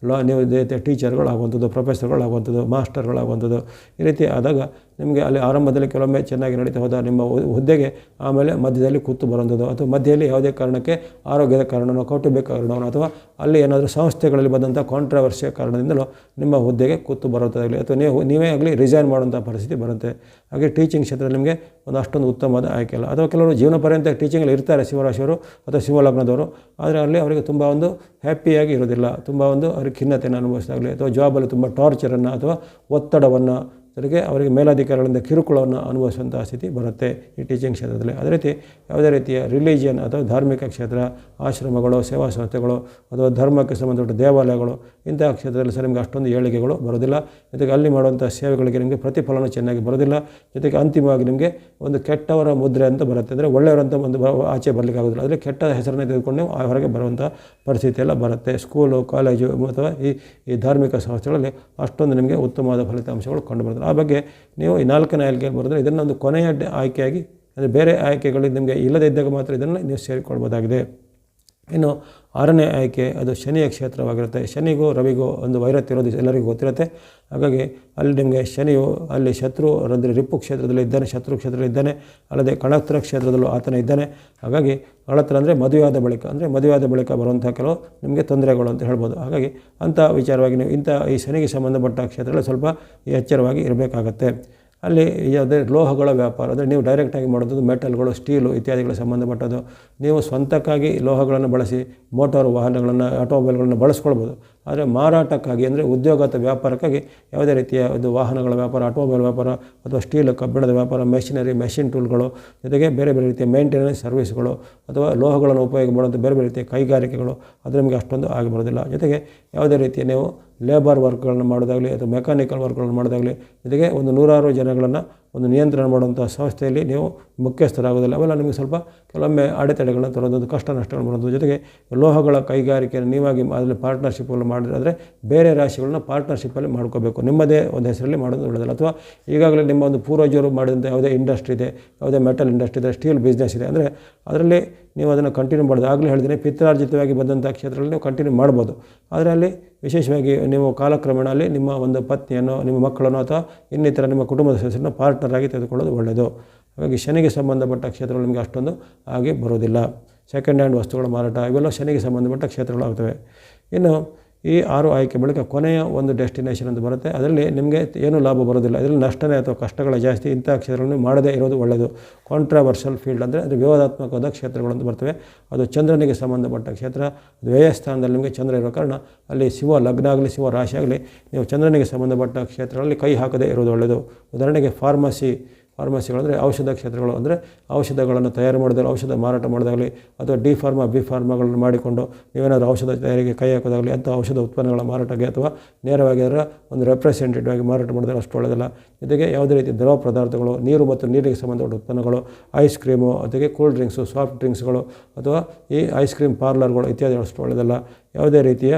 ಲಾ, ನೀವು ಇದೇ ಟೀಚರ್ಗಳಾಗುವಂಥದ್ದು, ಪ್ರೊಫೆಸರ್ಗಳಾಗುವಂಥದ್ದು, ಮಾಸ್ಟರ್ಗಳಾಗುವಂಥದ್ದು, ಈ ರೀತಿ ಆದಾಗ ನಿಮಗೆ ಅಲ್ಲಿ ಆರಂಭದಲ್ಲಿ ಕೆಲವೊಮ್ಮೆ ಚೆನ್ನಾಗಿ ನಡೀತಾ ಹೋದ ನಿಮ್ಮ ಹುದ್ದೆಗೆ ಆಮೇಲೆ ಮಧ್ಯದಲ್ಲಿ ಕೂತು ಬರುವಂಥದ್ದು. ಅಥವಾ ಮಧ್ಯದಲ್ಲಿ ಯಾವುದೇ ಕಾರಣಕ್ಕೆ ಆರೋಗ್ಯದ ಕಾರಣನೋ, ಕೌಟುಂಬಿಕ ಕಾರಣವೋ ಅಥವಾ ಅಲ್ಲಿ ಏನಾದರೂ ಸಂಸ್ಥೆಗಳಲ್ಲಿ ಬಂದಂಥ ಕಾಂಟ್ರವರ್ಸಿಯ ಕಾರಣದಿಂದಲೂ ನಿಮ್ಮ ಹುದ್ದೆಗೆ ಕೂತು ಬರುವಂಥದ್ದಾಗಲಿ. ಅಥವಾ ನೀವು, ನೀವೇ ಆಗಲಿ ರಿಸೈನ್ ಮಾಡುವಂಥ ಪರಿಸ್ಥಿತಿ ಬರುತ್ತೆ ಹಾಗೆ ಟೀಚಿಂಗ್ ಕ್ಷೇತ್ರದಲ್ಲಿ ನಿಮಗೆ ಒಂದು ಅಷ್ಟೊಂದು ಉತ್ತಮವಾದ ಆಯ್ಕೆ ಇಲ್ಲ. ಅಥವಾ ಕೆಲವರು ಜೀವನ ಪರ್ಯಂತ ಟೀಚಿಂಗಲ್ಲಿ ಇರ್ತಾರೆ ಶಿವರಾಶಿಯವರು ಅಥವಾ ಶಿವಲಗ್ನದವರು. ಆದರೆ ಅಲ್ಲಿ ಅವರಿಗೆ ತುಂಬ ಒಂದು ಹ್ಯಾಪಿಯಾಗಿ ಇರೋದಿಲ್ಲ ತುಂಬ ಒಂದು ಅವ್ರಿಗೆ ಖಿನ್ನತೆಯನ್ನು ಅನುಭವಿಸಿದಾಗಲಿ ಅಥವಾ ಜಾಬಲ್ಲಿ ತುಂಬ ಟಾರ್ಚರನ್ನು ಅಥವಾ ಒತ್ತಡವನ್ನು ಜೊತೆಗೆ ಅವರಿಗೆ ಮೇಲಾಧಿಕಾರಿಗಳಿಂದ ಕಿರುಕುಳವನ್ನು ಅನುಭವಿಸುವಂಥ ಸ್ಥಿತಿ ಬರುತ್ತೆ ಈ ಟೀಚಿಂಗ್ ಕ್ಷೇತ್ರದಲ್ಲಿ. ಅದೇ ರೀತಿ ಯಾವುದೇ ರೀತಿಯ ರಿಲಿಜಿಯನ್ ಅಥವಾ ಧಾರ್ಮಿಕ ಕ್ಷೇತ್ರ, ಆಶ್ರಮಗಳು, ಸೇವಾ ಸಂಸ್ಥೆಗಳು ಅಥವಾ ಧರ್ಮಕ್ಕೆ ಸಂಬಂಧಪಟ್ಟ ದೇವಾಲಯಗಳು, ಇಂತಹ ಕ್ಷೇತ್ರದಲ್ಲಿ ಸಹ ನಿಮಗೆ ಅಷ್ಟೊಂದು ಏಳಿಗೆಗಳು ಬರೋದಿಲ್ಲ. ಜೊತೆಗೆ ಅಲ್ಲಿ ಮಾಡುವಂಥ ಸೇವೆಗಳಿಗೆ ನಿಮಗೆ ಪ್ರತಿಫಲನ ಚೆನ್ನಾಗಿ ಬರೋದಿಲ್ಲ. ಜೊತೆಗೆ ಅಂತಿಮವಾಗಿ ನಿಮಗೆ ಒಂದು ಕೆಟ್ಟವರ ಮುದ್ರೆ ಅಂತ ಬರುತ್ತೆ. ಅಂದರೆ ಒಳ್ಳೆಯವರಂತ ಒಂದು ಆಚೆ ಬರಲಿಕ್ಕೆ ಆಗೋದಿಲ್ಲ. ಆದರೆ ಕೆಟ್ಟ ಹೆಸರನ್ನು ತೆಗೆದುಕೊಂಡು ನೀವು ಹೊರಗೆ ಬರುವಂಥ ಪರಿಸ್ಥಿತಿ ಎಲ್ಲ ಬರುತ್ತೆ. ಸ್ಕೂಲು ಕಾಲೇಜು ಅಥವಾ ಈ ಈ ಧಾರ್ಮಿಕ ಸಂಸ್ಥೆಗಳಲ್ಲಿ ಅಷ್ಟೊಂದು ನಿಮಗೆ ಉತ್ತಮವಾದ ಫಲಿತಾಂಶಗಳು ಕಂಡು ಬರ್ತದೆ ಆ ಬಗ್ಗೆ ನೀವು ಈ ನಾಲ್ಕನೇ ಆಯ್ಕೆ ಬರೆದ್ರೆ ಇದನ್ನೊಂದು ಕೊನೆಯ ಆಯ್ಕೆಯಾಗಿ, ಅಂದರೆ ಬೇರೆ ಆಯ್ಕೆಗಳು ನಿಮಗೆ ಇಲ್ಲದೇ ಇದ್ದಾಗ ಮಾತ್ರ ಇದನ್ನು ನೀವು ಸೇರಿಕೊಳ್ಬೋದಾಗಿದೆ. ಇನ್ನು ಆರನೇ ಆಯ್ಕೆ, ಅದು ಶನಿಯ ಕ್ಷೇತ್ರವಾಗಿರುತ್ತೆ. ಶನಿಗೂ ರವಿಗೂ ಒಂದು ವೈರತ್ ಇರೋದು ಎಲ್ಲರಿಗೂ ಗೊತ್ತಿರುತ್ತೆ. ಹಾಗಾಗಿ ಅಲ್ಲಿ ನಿಮಗೆ ಶನಿಯು, ಅಲ್ಲಿ ಶತ್ರು ಅಂದರೆ ರಿಪ್ಪು ಕ್ಷೇತ್ರದಲ್ಲಿ ಇದ್ದಾನೆ, ಶತ್ರು ಕ್ಷೇತ್ರದಲ್ಲಿ ಇದ್ದಾನೆ, ಅಲ್ಲದೆ ಕಳತ್ರ ಕ್ಷೇತ್ರದಲ್ಲೂ ಆತನ ಇದ್ದಾನೆ. ಹಾಗಾಗಿ ಕಳತ್ರ ಅಂದರೆ ಮದುವೆಯಾದ ಬಳಿಕ, ಅಂದರೆ ಮದುವೆಯಾದ ಬಳಿಕ ಬರುವಂಥ ಕೆಲವು ನಿಮಗೆ ತೊಂದರೆಗಳು ಅಂತ ಹೇಳ್ಬೋದು. ಹಾಗಾಗಿ ಅಂಥ ವಿಚಾರವಾಗಿ ನೀವು ಇಂಥ ಈ ಶನಿಗೆ ಸಂಬಂಧಪಟ್ಟ ಕ್ಷೇತ್ರಗಳು ಸ್ವಲ್ಪ ಎಚ್ಚರವಾಗಿ ಇರಬೇಕಾಗತ್ತೆ. ಅಲ್ಲಿ ಯಾವುದೇ ಲೋಹಗಳ ವ್ಯಾಪಾರ ಅಂದರೆ ನೀವು ಡೈರೆಕ್ಟಾಗಿ ಮಾಡೋದು ಮೆಟಲ್ಗಳು ಸ್ಟೀಲು ಇತ್ಯಾದಿಗಳ ಸಂಬಂಧಪಟ್ಟದ್ದು. ನೀವು ಸ್ವಂತಕ್ಕಾಗಿ ಲೋಹಗಳನ್ನು ಬಳಸಿ ಮೋಟಾರು ವಾಹನಗಳನ್ನು ಆಟೋಮೊಬೈಲ್ಗಳನ್ನು ಬಳಸ್ಕೊಳ್ಬೋದು. ಆದರೆ ಮಾರಾಟಕ್ಕಾಗಿ ಅಂದರೆ ಉದ್ಯೋಗ ಅಥವಾ ವ್ಯಾಪಾರಕ್ಕಾಗಿ ಯಾವುದೇ ರೀತಿಯ ಒಂದು ವಾಹನಗಳ ವ್ಯಾಪಾರ, ಆಟೋಮೊಬೈಲ್ ವ್ಯಾಪಾರ ಅಥವಾ ಸ್ಟೀಲ್, ಕಬ್ಬಿಣದ ವ್ಯಾಪಾರ, ಮೆಷಿನರಿ, ಮೆಷಿನ್ ಟೂಲ್ಗಳು, ಜೊತೆಗೆ ಬೇರೆ ಬೇರೆ ರೀತಿಯ ಮೇಂಟೆನೆನ್ಸ್ ಸರ್ವಿಸ್ಗಳು ಅಥವಾ ಲೋಹಗಳನ್ನು ಉಪಯೋಗ ಮಾಡುವಂಥ ಬೇರೆ ಬೇರೆ ರೀತಿಯ ಕೈಗಾರಿಕೆಗಳು ಅದು ನಿಮಗೆ ಅಷ್ಟೊಂದು ಆಗಿ ಬರೋದಿಲ್ಲ. ಜೊತೆಗೆ ಯಾವುದೇ ರೀತಿಯ ನೀವು ಲೇಬರ್ ವರ್ಕ್ಗಳನ್ನು ಮಾಡೋದಾಗಲಿ ಅಥವಾ ಮೆಕ್ಯಾನಿಕಲ್ ವರ್ಕ್ಗಳನ್ನು ಮಾಡೋದಾಗಲಿ ಜೊತೆಗೆ ಒಂದು ನೂರಾರು ಜನಗಳನ್ನು ಒಂದು ನಿಯಂತ್ರಣ ಮಾಡುವಂಥ ಸಂಸ್ಥೆಯಲ್ಲಿ ನೀವು ಮುಖ್ಯಸ್ಥರಾಗೋದಿಲ್ಲ. ಅವೆಲ್ಲ ನಿಮಗೆ ಸ್ವಲ್ಪ ಕೆಲವೊಮ್ಮೆ ಅಡೆತಡೆಗಳನ್ನು ತರೋದೊಂದು ಕಷ್ಟ ನಷ್ಟಗಳು ಬರೋದು ಜೊತೆಗೆ ಲೋಹಗಳ ಕೈಗಾರಿಕೆಯನ್ನು ನೀವಾಗಿ ಅದರಲ್ಲಿ ಪಾರ್ಟ್ನರ್ಶಿಪ್ಪಲ್ಲಿ ಮಾಡಿದ್ರೆ ಆದರೆ ಬೇರೆ ರಾಶಿಗಳನ್ನ ಪಾರ್ಟ್ನರ್ಶಿಪ್ಪಲ್ಲಿ ಮಾಡ್ಕೋಬೇಕು. ನಿಮ್ಮದೇ ಒಂದು ಹೆಸರಲ್ಲಿ ಮಾಡೋದು ಒಳ್ಳೆಯದಲ್ಲ. ಅಥವಾ ಈಗಾಗಲೇ ನಿಮ್ಮ ಒಂದು ಪೂರ್ವಜರು ಮಾಡಿದಂಥ ಯಾವುದೇ ಇಂಡಸ್ಟ್ರಿ ಇದೆ, ಯಾವುದೇ ಮೆಟಲ್ ಇಂಡಸ್ಟ್ರಿ ಇದೆ ಸ್ಟೀಲ್ ಬಿಸ್ನೆಸ್ ಇದೆ. ಅಂದರೆ ಅದರಲ್ಲಿ ನೀವು ಅದನ್ನು ಕಂಟಿನ್ಯೂ ಮಾಡೋದು ಆಗಲೇ ಹೇಳಿದ್ರೆ ಪಿತ್ರಾರ್ಜಿತವಾಗಿ ಬಂದಂಥ ಕ್ಷೇತ್ರದಲ್ಲಿ ನೀವು ಕಂಟಿನ್ಯೂ ಮಾಡ್ಬೋದು. ಆದರೆ ಅಲ್ಲಿ ವಿಶೇಷವಾಗಿ ನೀವು ಕಾಲಕ್ರಮೇಣ ಅಲ್ಲಿ ನಿಮ್ಮ ಒಂದು ಪತ್ನಿಯನ್ನು, ನಿಮ್ಮ ಮಕ್ಕಳನ್ನು ಅಥವಾ ಇನ್ನಿತರ ನಿಮ್ಮ ಕುಟುಂಬದ ಸದಸ್ಯರನ್ನು ಪಾರ್ಟ್ನರಾಗಿ ತೆಗೆದುಕೊಳ್ಳೋದು ಒಳ್ಳೆಯದು. ಹಾಗಾಗಿ ಶನಿಗೆ ಸಂಬಂಧಪಟ್ಟ ಕ್ಷೇತ್ರಗಳು ನಿಮಗೆ ಅಷ್ಟೊಂದು ಆಗಿ ಬರೋದಿಲ್ಲ ಸೆಕೆಂಡ್ ಹ್ಯಾಂಡ್ ವಸ್ತುಗಳ ಮಾರಾಟ, ಇವೆಲ್ಲ ಶನಿಗೆ ಸಂಬಂಧಪಟ್ಟ ಕ್ಷೇತ್ರಗಳಾಗ್ತವೆ. ಇನ್ನು ಈ ಆರು ಆಯ್ಕೆ ಬಳಿಕ ಕೊನೆಯ ಒಂದು ಡೆಸ್ಟಿನೇಷನ್ ಅಂತ ಬರುತ್ತೆ. ಅದರಲ್ಲಿ ನಿಮಗೆ ಏನು ಲಾಭ ಬರೋದಿಲ್ಲ. ಅದರಲ್ಲಿ ನಷ್ಟನೇ ಅಥವಾ ಕಷ್ಟಗಳ ಜಾಸ್ತಿ ಇಂಥ ಕ್ಷೇತ್ರಗಳನ್ನು ಮಾಡದೇ ಇರೋದು ಒಳ್ಳೆಯದು ಕಾಂಟ್ರವರ್ಷಲ್ ಫೀಲ್ಡ್ ಅಂದರೆ ಅದು ವಿವಾದಾತ್ಮಕವಾದ ಕ್ಷೇತ್ರಗಳು ಅಂತ ಬರ್ತವೆ. ಅದು ಚಂದ್ರನಿಗೆ ಸಂಬಂಧಪಟ್ಟ ಕ್ಷೇತ್ರ. ದ್ವೇಯ ಸ್ಥಾನದಲ್ಲಿ ನಿಮಗೆ ಚಂದ್ರ ಇರೋ ಕಾರಣ ಅಲ್ಲಿ ಶಿವ ಲಗ್ನ ಆಗಲಿ, ಶಿವ ರಾಶಿ ಆಗಲಿ ನೀವು ಚಂದ್ರನಿಗೆ ಸಂಬಂಧಪಟ್ಟ ಕ್ಷೇತ್ರಗಳಲ್ಲಿ ಕೈ ಹಾಕದೇ ಇರೋದು ಒಳ್ಳೆಯದು ಉದಾಹರಣೆಗೆ ಫಾರ್ಮಸಿ ಫಾರ್ಮಸಿಗಳು ಅಂದರೆ ಔಷಧ ಕ್ಷೇತ್ರಗಳು ಅಂದರೆ ಔಷಧಗಳನ್ನು ತಯಾರು ಮಾಡಿದಾಗ, ಔಷಧ ಮಾರಾಟ ಮಾಡೋದಾಗಲಿ ಅಥವಾ ಡಿ ಫಾರ್ಮಾ, ಬಿ ಫಾರ್ಮಾಗಳನ್ನು ಮಾಡಿಕೊಂಡು ನೀವೇನಾದರೂ ಔಷಧ ತಯಾರಿಗೆ ಕೈ ಹಾಕೋದಾಗಲಿ ಅಂಥ ಔಷಧ ಉತ್ಪನ್ನಗಳ ಮಾರಾಟಕ್ಕೆ ಅಥವಾ ನೇರವಾಗಿ ಅದರ ಒಂದು ರೆಪ್ರೆಸೆಂಟೇಟಿವ್ ಆಗಿ ಮಾರಾಟ ಮಾಡಿದ್ರೆ ಅಷ್ಟು ಒಳ್ಳೆಯದಲ್ಲ ಜೊತೆಗೆ ಯಾವುದೇ ರೀತಿ ದ್ರವ ಪದಾರ್ಥಗಳು, ನೀರು ಮತ್ತು ನೀರಿಗೆ ಸಂಬಂಧಪಟ್ಟ ಉತ್ಪನ್ನಗಳು ಐಸ್ ಕ್ರೀಮು ಜೊತೆಗೆ ಕೂಲ್ ಡ್ರಿಂಕ್ಸು ಸಾಫ್ಟ್ ಡ್ರಿಂಕ್ಸ್ಗಳು ಅಥವಾ ಈ ಐಸ್ ಕ್ರೀಮ್ ಪಾರ್ಲರ್ಗಳು ಇತ್ಯಾದಿ ಅಷ್ಟು ಒಳ್ಳೆಯದಲ್ಲ ಯಾವುದೇ ರೀತಿಯ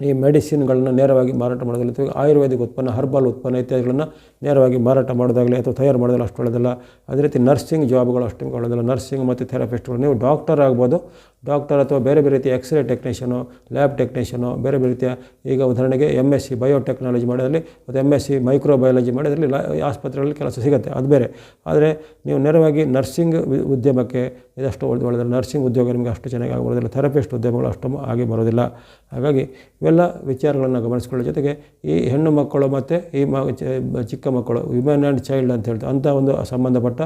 ಈ ಮೆಡಿಸಿನ್ಗಳನ್ನು ನೇರವಾಗಿ ಮಾರಾಟ ಮಾಡೋದಿಲ್ಲ. ಅಥವಾ ಆಯುರ್ವೇದಿಕ್ ಉತ್ಪನ್ನ, ಹರ್ಬಲ್ ಉತ್ಪನ್ನ ಇತ್ಯಾದಿಗಳನ್ನು ನೇರವಾಗಿ ಮಾರಾಟ ಮಾಡೋದಾಗಲಿ ಅಥವಾ ತಯಾರು ಮಾಡೋದಿಲ್ಲ, ಅಷ್ಟು ಒಳ್ಳೆಯದಲ್ಲ ಅದೇ ರೀತಿ ನರ್ಸಿಂಗ್ ಜಾಬ್ಗಳು ಅಷ್ಟು ಒಳ್ಳೆಯದಲ್ಲ ನರ್ಸಿಂಗ್ ಮತ್ತು ಥೆರಪಿಸ್ಟ್ಗಳು. ನೀವು ಡಾಕ್ಟರ್ ಆಗ್ಬೋದು ಡಾಕ್ಟರ್ ಅಥವಾ ಬೇರೆ ಬೇರೆ ರೀತಿಯ ಎಕ್ಸ್ರೇ ಟೆಕ್ನಿಷಿಯನು ಲ್ಯಾಬ್ ಟೆಕ್ನಿಷಿಯನು ಬೇರೆ ಬೇರೆ ರೀತಿಯ ಈಗ ಉದಾಹರಣೆಗೆ ಎಂ ಎಸ್ ಸಿ ಬಯೋಟೆಕ್ನಾಲಜಿ ಮಾಡೋದ್ರಲ್ಲಿ ಮತ್ತು ಎಂ ಎಸ್ ಸಿ ಮೈಕ್ರೋಬಯಾಲಜಿ ಮಾಡೋದ್ರಲ್ಲಿ ಆಸ್ಪತ್ರೆಗಳಲ್ಲಿ ಕೆಲಸ ಸಿಗುತ್ತೆ. ಅದು ಬೇರೆ. ಆದರೆ ನೀವು ನೇರವಾಗಿ ನರ್ಸಿಂಗ್ ಉದ್ಯಮಕ್ಕೆ ಇದಷ್ಟು ಒಳ್ಳೆ ಒಳ್ಳೆಯದಲ್ಲ ನರ್ಸಿಂಗ್ ಉದ್ಯೋಗ ನಿಮಗೆ ಅಷ್ಟು ಚೆನ್ನಾಗಿ ಆಗೋದಿಲ್ಲ ಥೆರಪಿಸ್ಟ್ ಉದ್ಯಮಗಳು ಅಷ್ಟು ಆಗಿ ಬರೋದಿಲ್ಲ. ಹಾಗಾಗಿ ಇವೆಲ್ಲ ವಿಚಾರಗಳನ್ನು ಗಮನಿಸ್ಕೊಳ್ಳೋ ಜೊತೆಗೆ ಈ ಹೆಣ್ಣು ಮಕ್ಕಳು ಮತ್ತು ಈ ಮ ಚಿಕ್ಕ ಮಕ್ಕಳು ವಿಮೆನ್ ಆ್ಯಂಡ್ ಚೈಲ್ಡ್ ಅಂತ ಹೇಳ್ತಾರೆ ಅಂಥ ಒಂದು ಸಂಬಂಧಪಟ್ಟ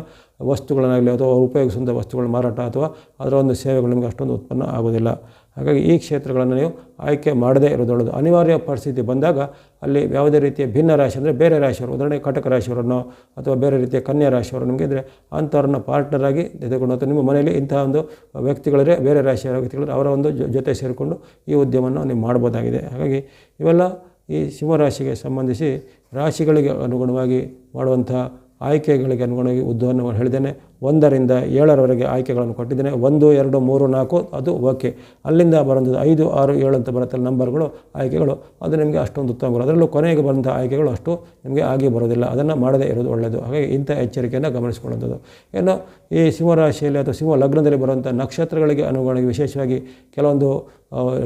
ವಸ್ತುಗಳನ್ನಾಗಲಿ ಅಥವಾ ಉಪಯೋಗಿಸುವಂಥ ವಸ್ತುಗಳ ಮಾರಾಟ ಅಥವಾ ಅದರ ಒಂದು ಸೇವೆಗಳು ನಿಮಗೆ ಅಷ್ಟೊಂದು ಉತ್ಪನ್ನ ಆಗೋದಿಲ್ಲ ಹಾಗಾಗಿ ಈ ಕ್ಷೇತ್ರಗಳನ್ನು ನೀವು ಆಯ್ಕೆ ಮಾಡದೇ ಇರೋದೊಳ್ಳೋದು ಅನಿವಾರ್ಯ ಪರಿಸ್ಥಿತಿ ಬಂದಾಗ ಅಲ್ಲಿ ಯಾವುದೇ ರೀತಿಯ ಭಿನ್ನ ರಾಶಿ ಅಂದರೆ ಬೇರೆ ರಾಶಿಯವರು ಉದಾಹರಣೆಗೆ ಕಟಕ ರಾಶಿಯವರನ್ನು ಅಥವಾ ಬೇರೆ ರೀತಿಯ ಕನ್ಯಾ ರಾಶಿಯವರು ನಿಮಗೆ ಇದ್ದರೆ ಅಂಥವ್ರನ್ನ ಪಾರ್ಟ್ನರ್ ಆಗಿ ತೆಗೆದುಕೊಂಡು ಅಥವಾ ನಿಮ್ಮ ಮನೆಯಲ್ಲಿ ಇಂತಹ ಒಂದು ವ್ಯಕ್ತಿಗಳೇ ಬೇರೆ ರಾಶಿಯ ವ್ಯಕ್ತಿಗಳು ಅವರ ಒಂದು ಜೊತೆ ಸೇರಿಕೊಂಡು ಈ ಉದ್ಯಮವನ್ನು ನೀವು ಮಾಡ್ಬೋದಾಗಿದೆ ಹಾಗಾಗಿ ಇವೆಲ್ಲ ಈ ಸಿಂಹರಾಶಿಗೆ ಸಂಬಂಧಿಸಿ ರಾಶಿಗಳಿಗೆ ಅನುಗುಣವಾಗಿ ಮಾಡುವಂಥ ಆಯ್ಕೆಗಳಿಗೆ ಅನುಗುಣವಾಗಿ ಉದ್ದವನ್ನು ಹೇಳಿದ್ದೇನೆ. ಒಂದರಿಂದ ಏಳರವರೆಗೆ ಆಯ್ಕೆಗಳನ್ನು ಕೊಟ್ಟಿದ್ದೇನೆ. ಒಂದು, ಎರಡು, ಮೂರು, ನಾಲ್ಕು, ಅದು ಓಕೆ. ಅಲ್ಲಿಂದ ಬರೋದು ಐದು, ಆರು, ಏಳು ಅಂತ ಬರುತ್ತೆ ನಂಬರ್ಗಳು, ಆಯ್ಕೆಗಳು. ಅದು ನಿಮಗೆ ಅಷ್ಟೊಂದು ಉತ್ತಮ ಬರೋದು ಅದರಲ್ಲೂ ಕೊನೆಗೆ ಬಂದಂಥ ಆಯ್ಕೆಗಳು ಅಷ್ಟು ನಿಮಗೆ ಆಗಿ ಬರೋದಿಲ್ಲ. ಅದನ್ನು ಮಾಡದೇ ಇರೋದು ಒಳ್ಳೆಯದು ಹಾಗೆ ಇಂಥ ಎಚ್ಚರಿಕೆಯನ್ನು ಗಮನಿಸಿಕೊಳ್ಳುವಂಥದ್ದು. ಏನು ಈ ಸಿಂಹರಾಶಿಯಲ್ಲಿ ಅಥವಾ ಸಿಂಹ ಲಗ್ನದಲ್ಲಿ ಬರುವಂಥ ನಕ್ಷತ್ರಗಳಿಗೆ ಅನುಗುಣವಾಗಿ ವಿಶೇಷವಾಗಿ ಕೆಲವೊಂದು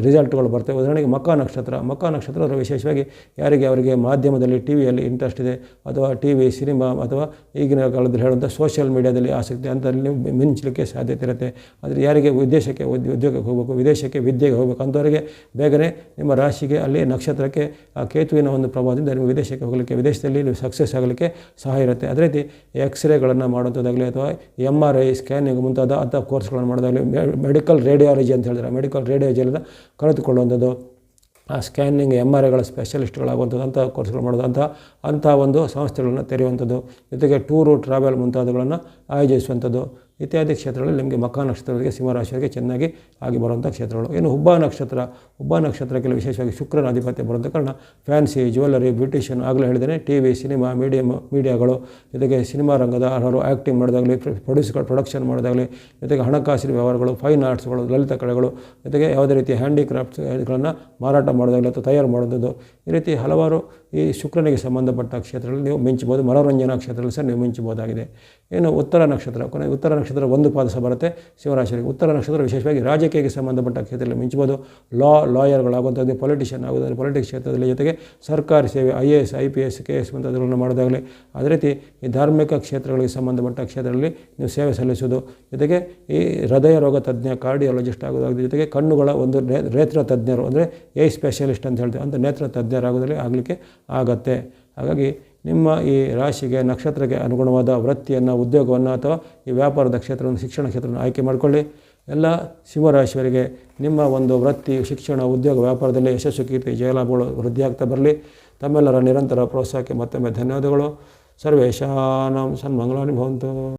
ರಿಸಲ್ಟ್ಗಳು ಬರ್ತವೆ. ಉದಾಹರಣೆಗೆ ಮಕ ನಕ್ಷತ್ರ. ಮಕ ನಕ್ಷತ್ರ ಅವರು ವಿಶೇಷವಾಗಿ ಯಾರಿಗೆ ಅವರಿಗೆ ಮಾಧ್ಯಮದಲ್ಲಿ ಟಿ ವಿಯಲ್ಲಿ ಇಂಟ್ರೆಸ್ಟ್ ಇದೆ, ಅಥವಾ ಟಿ ವಿ ಸಿನಿಮಾ, ಅಥವಾ ಈಗಿನ ಕಾಲದಲ್ಲಿ ಹೇಳುವಂಥ ಸೋಷಿಯಲ್ ಮೀಡಿಯಾದಲ್ಲಿ ಆಸಕ್ತಿ ಅಂಥಲ್ಲಿ ಮಿಂಚಲಿಕ್ಕೆ ಸಾಧ್ಯತೆ ಇರುತ್ತೆ. ಆದರೆ ಯಾರಿಗೆ ವಿದೇಶಕ್ಕೆ ಉದ್ಯೋಗಕ್ಕೆ ಹೋಗಬೇಕು, ವಿದೇಶಕ್ಕೆ, ವಿದ್ಯೆಗೆ ಹೋಗಬೇಕು, ಅಂಥವರಿಗೆ ಬೇಗನೆ ನಿಮ್ಮ ರಾಶಿಗೆ, ಅಲ್ಲಿ ನಕ್ಷತ್ರಕ್ಕೆ, ಆ ಕೇತುವಿನ ಒಂದು ಪ್ರಭಾವದಿಂದ ನಿಮಗೆ ವಿದೇಶಕ್ಕೆ ಹೋಗಲಿಕ್ಕೆ, ವಿದೇಶದಲ್ಲಿ ನೀವು ಸಕ್ಸಸ್ ಆಗಲಿಕ್ಕೆ ಸಹಾಯ ಇರುತ್ತೆ. ಅದೇ ರೀತಿ ಎಕ್ಸ್ರೇಗಳನ್ನು ಮಾಡೋದಾಗಲಿ ಅಥವಾ ಎಂ ಆರ್ ಐ ಸ್ಕ್ಯಾನಿಂಗ್ ಮುಂತಾದ ಅಂಥ ಕೋರ್ಸ್ಗಳನ್ನು ಮಾಡೋದಾಗಲಿ ಮೆಡಿಕಲ್ ರೇಡಿಯಾಲಜಿ ಅಂತ ಹೇಳಿದ್ರೆ, ಮೆಡಿಕಲ್ ರೇಡಿಯಾಲಜಿಯನ್ನು ಕಲಿತುಕೊಳ್ಳುವಂಥದ್ದು ಆ ಸ್ಕ್ಯಾನಿಂಗ್ ಎಂ ಆರ್ ಐಗಳ ಸ್ಪೆಷಲಿಸ್ಟ್ಗಳಾಗುವಂಥದ್ದು ಅಂಥ ಕೋರ್ಸ್ಗಳು ಮಾಡೋದು ಅಂಥ ಅಂಥ ಒಂದು ಸಂಸ್ಥೆಗಳನ್ನು ತೆರೆಯುವಂಥದ್ದು, ಜೊತೆಗೆ ಟೂರು, ಟ್ರಾವೆಲ್ ಮುಂತಾದವುಗಳನ್ನು ಆಯೋಜಿಸುವಂಥದ್ದು ಇತ್ಯಾದಿ ಕ್ಷೇತ್ರಗಳಲ್ಲಿ ನಿಮಗೆ ಮಕ ನಕ್ಷತ್ರಗಳಿಗೆ ಸಿಂಹರಾಶಿಯವರಿಗೆ ಚೆನ್ನಾಗಿ ಆಗಿ ಬರುವಂಥ ಕ್ಷೇತ್ರಗಳು. ಏನು ಹುಬ್ಬ ನಕ್ಷತ್ರ, ಹುಬ್ಬ ನಕ್ಷತ್ರಕ್ಕೆಲ್ಲ ವಿಶೇಷವಾಗಿ ಶುಕ್ರನ ಆಧಿಪತ್ಯ ಬರುವಂಥ ಕಾರಣ, ಫ್ಯಾನ್ಸಿ, ಜ್ಯುವೆಲ್ಲರಿ, ಬ್ಯೂಟಿಷಿಯನ್ ಆಗಲೇ ಹೇಳಿದ್ದೇನೆ ಟಿ ವಿ ಸಿನಿಮಾ ಮೀಡಿಯಮ್ ಮೀಡಿಯಾಗಳು, ಜೊತೆಗೆ ಸಿನಿಮಾ ರಂಗದ ಅವರು ಆ್ಯಕ್ಟಿಂಗ್ ಮಾಡೋದಾಗಲಿ ಪ್ರೊಡ್ಯೂಸ್ಗಳು, ಪ್ರೊಡಕ್ಷನ್ ಮಾಡೋದಾಗಲಿ, ಜೊತೆಗೆ ಹಣಕಾಸಿನ ವ್ಯವಹಾರಗಳು, ಫೈನ್ ಆರ್ಟ್ಸ್ಗಳು, ಲಲಿತ ಕಲೆಗಳು, ಜೊತೆಗೆ ಯಾವುದೇ ರೀತಿಯ ಹ್ಯಾಂಡಿಕ್ರಾಫ್ಟ್ಸ್ಗಳನ್ನು ಮಾರಾಟ ಮಾಡೋದಾಗಲಿ ಅಥವಾ ತಯಾರು ಮಾಡೋದು ಈ ರೀತಿ ಹಲವಾರು ಈ ಶುಕ್ರನಿಗೆ ಸಂಬಂಧಪಟ್ಟ ಕ್ಷೇತ್ರಗಳಲ್ಲಿ ನೀವು ಮಿಂಚಬಹುದು. ಮನೋರಂಜನಾ ಕ್ಷೇತ್ರದಲ್ಲಿ ಸಹ ನೀವು ಮಿಂಚಬಹುದಾಗಿದೆ. ಇನ್ನು ಉತ್ತರ ನಕ್ಷತ್ರ, ಕೊನೆ ಉತ್ತರ ನಕ್ಷತ್ರ ಒಂದು ಪಾದ ಸಹ ಬರುತ್ತೆ ಶಿವರಾಶಿಗೆ ಉತ್ತರ ನಕ್ಷತ್ರ ವಿಶೇಷವಾಗಿ ರಾಜಕೀಯಕ್ಕೆ ಸಂಬಂಧಪಟ್ಟ ಕ್ಷೇತ್ರದಲ್ಲಿ ಮಿಂಚಬಹುದು. ಲಾ, ಲಾಯರ್ಗಳಾಗುವಂಥದ್ದು, ಪೊಲಿಟಿಷಿಯನ್ ಆಗುವುದಾದ್ರೆ ಪೊಲಿಟಿಕ್ಸ್ ಕ್ಷೇತ್ರದಲ್ಲಿ ಜೊತೆಗೆ ಸರ್ಕಾರಿ ಸೇವೆ, I A S, I P S, K S ಮುಂತಾದವುಗಳನ್ನು ಮಾಡೋದಾಗಲಿ ಅದೇ ರೀತಿ ಈ ಧಾರ್ಮಿಕ ಕ್ಷೇತ್ರಗಳಿಗೆ ಸಂಬಂಧಪಟ್ಟ ಕ್ಷೇತ್ರದಲ್ಲಿ ನೀವು ಸೇವೆ ಸಲ್ಲಿಸೋದು ಜೊತೆಗೆ ಈ ಹೃದಯ ರೋಗ ತಜ್ಞ, ಕಾರ್ಡಿಯಾಲಜಿಸ್ಟ್ ಆಗೋದಾಗಲಿ ಜೊತೆಗೆ ಕಣ್ಣುಗಳ ಒಂದು ನೇತ್ರ ತಜ್ಞರು ಅಂದರೆ ಎ ಸ್ಪೆಷಲಿಸ್ಟ್ ಅಂತ ಹೇಳ್ತೀವಿ. ಅಂತ ನೇತ್ರ ತಜ್ಞರಾಗೋದ್ರಲ್ಲಿ ಆಗಲಿಕ್ಕೆ ಆಗತ್ತೆ. ಹಾಗಾಗಿ ನಿಮ್ಮ ಈ ರಾಶಿಗೆ, ನಕ್ಷತ್ರಕ್ಕೆ ಅನುಗುಣವಾದ ವೃತ್ತಿಯನ್ನು, ಉದ್ಯೋಗವನ್ನು ಅಥವಾ ಈ ವ್ಯಾಪಾರದ ಕ್ಷೇತ್ರವನ್ನು, ಶಿಕ್ಷಣ ಕ್ಷೇತ್ರವನ್ನು ಆಯ್ಕೆ ಮಾಡಿಕೊಳ್ಳಿ. ಎಲ್ಲ ಶಿವರಾಶಿಯವರಿಗೆ ನಿಮ್ಮ ಒಂದು ವೃತ್ತಿ, ಶಿಕ್ಷಣ, ಉದ್ಯೋಗ, ವ್ಯಾಪಾರದಲ್ಲಿ ಯಶಸ್ಸು, ಕೀರ್ತಿ, ಜಯಲಾಭಗಳು ವೃದ್ಧಿಯಾಗ್ತಾ ಬರಲಿ. ತಮ್ಮೆಲ್ಲರ ನಿರಂತರ ಪ್ರೋತ್ಸಾಹಕ್ಕೆ ಮತ್ತೊಮ್ಮೆ ಧನ್ಯವಾದಗಳು. ಸರ್ವೇಶಾನಾಂ ಸನ್ಮಂಗಳಾನಿ ಭವಂತು.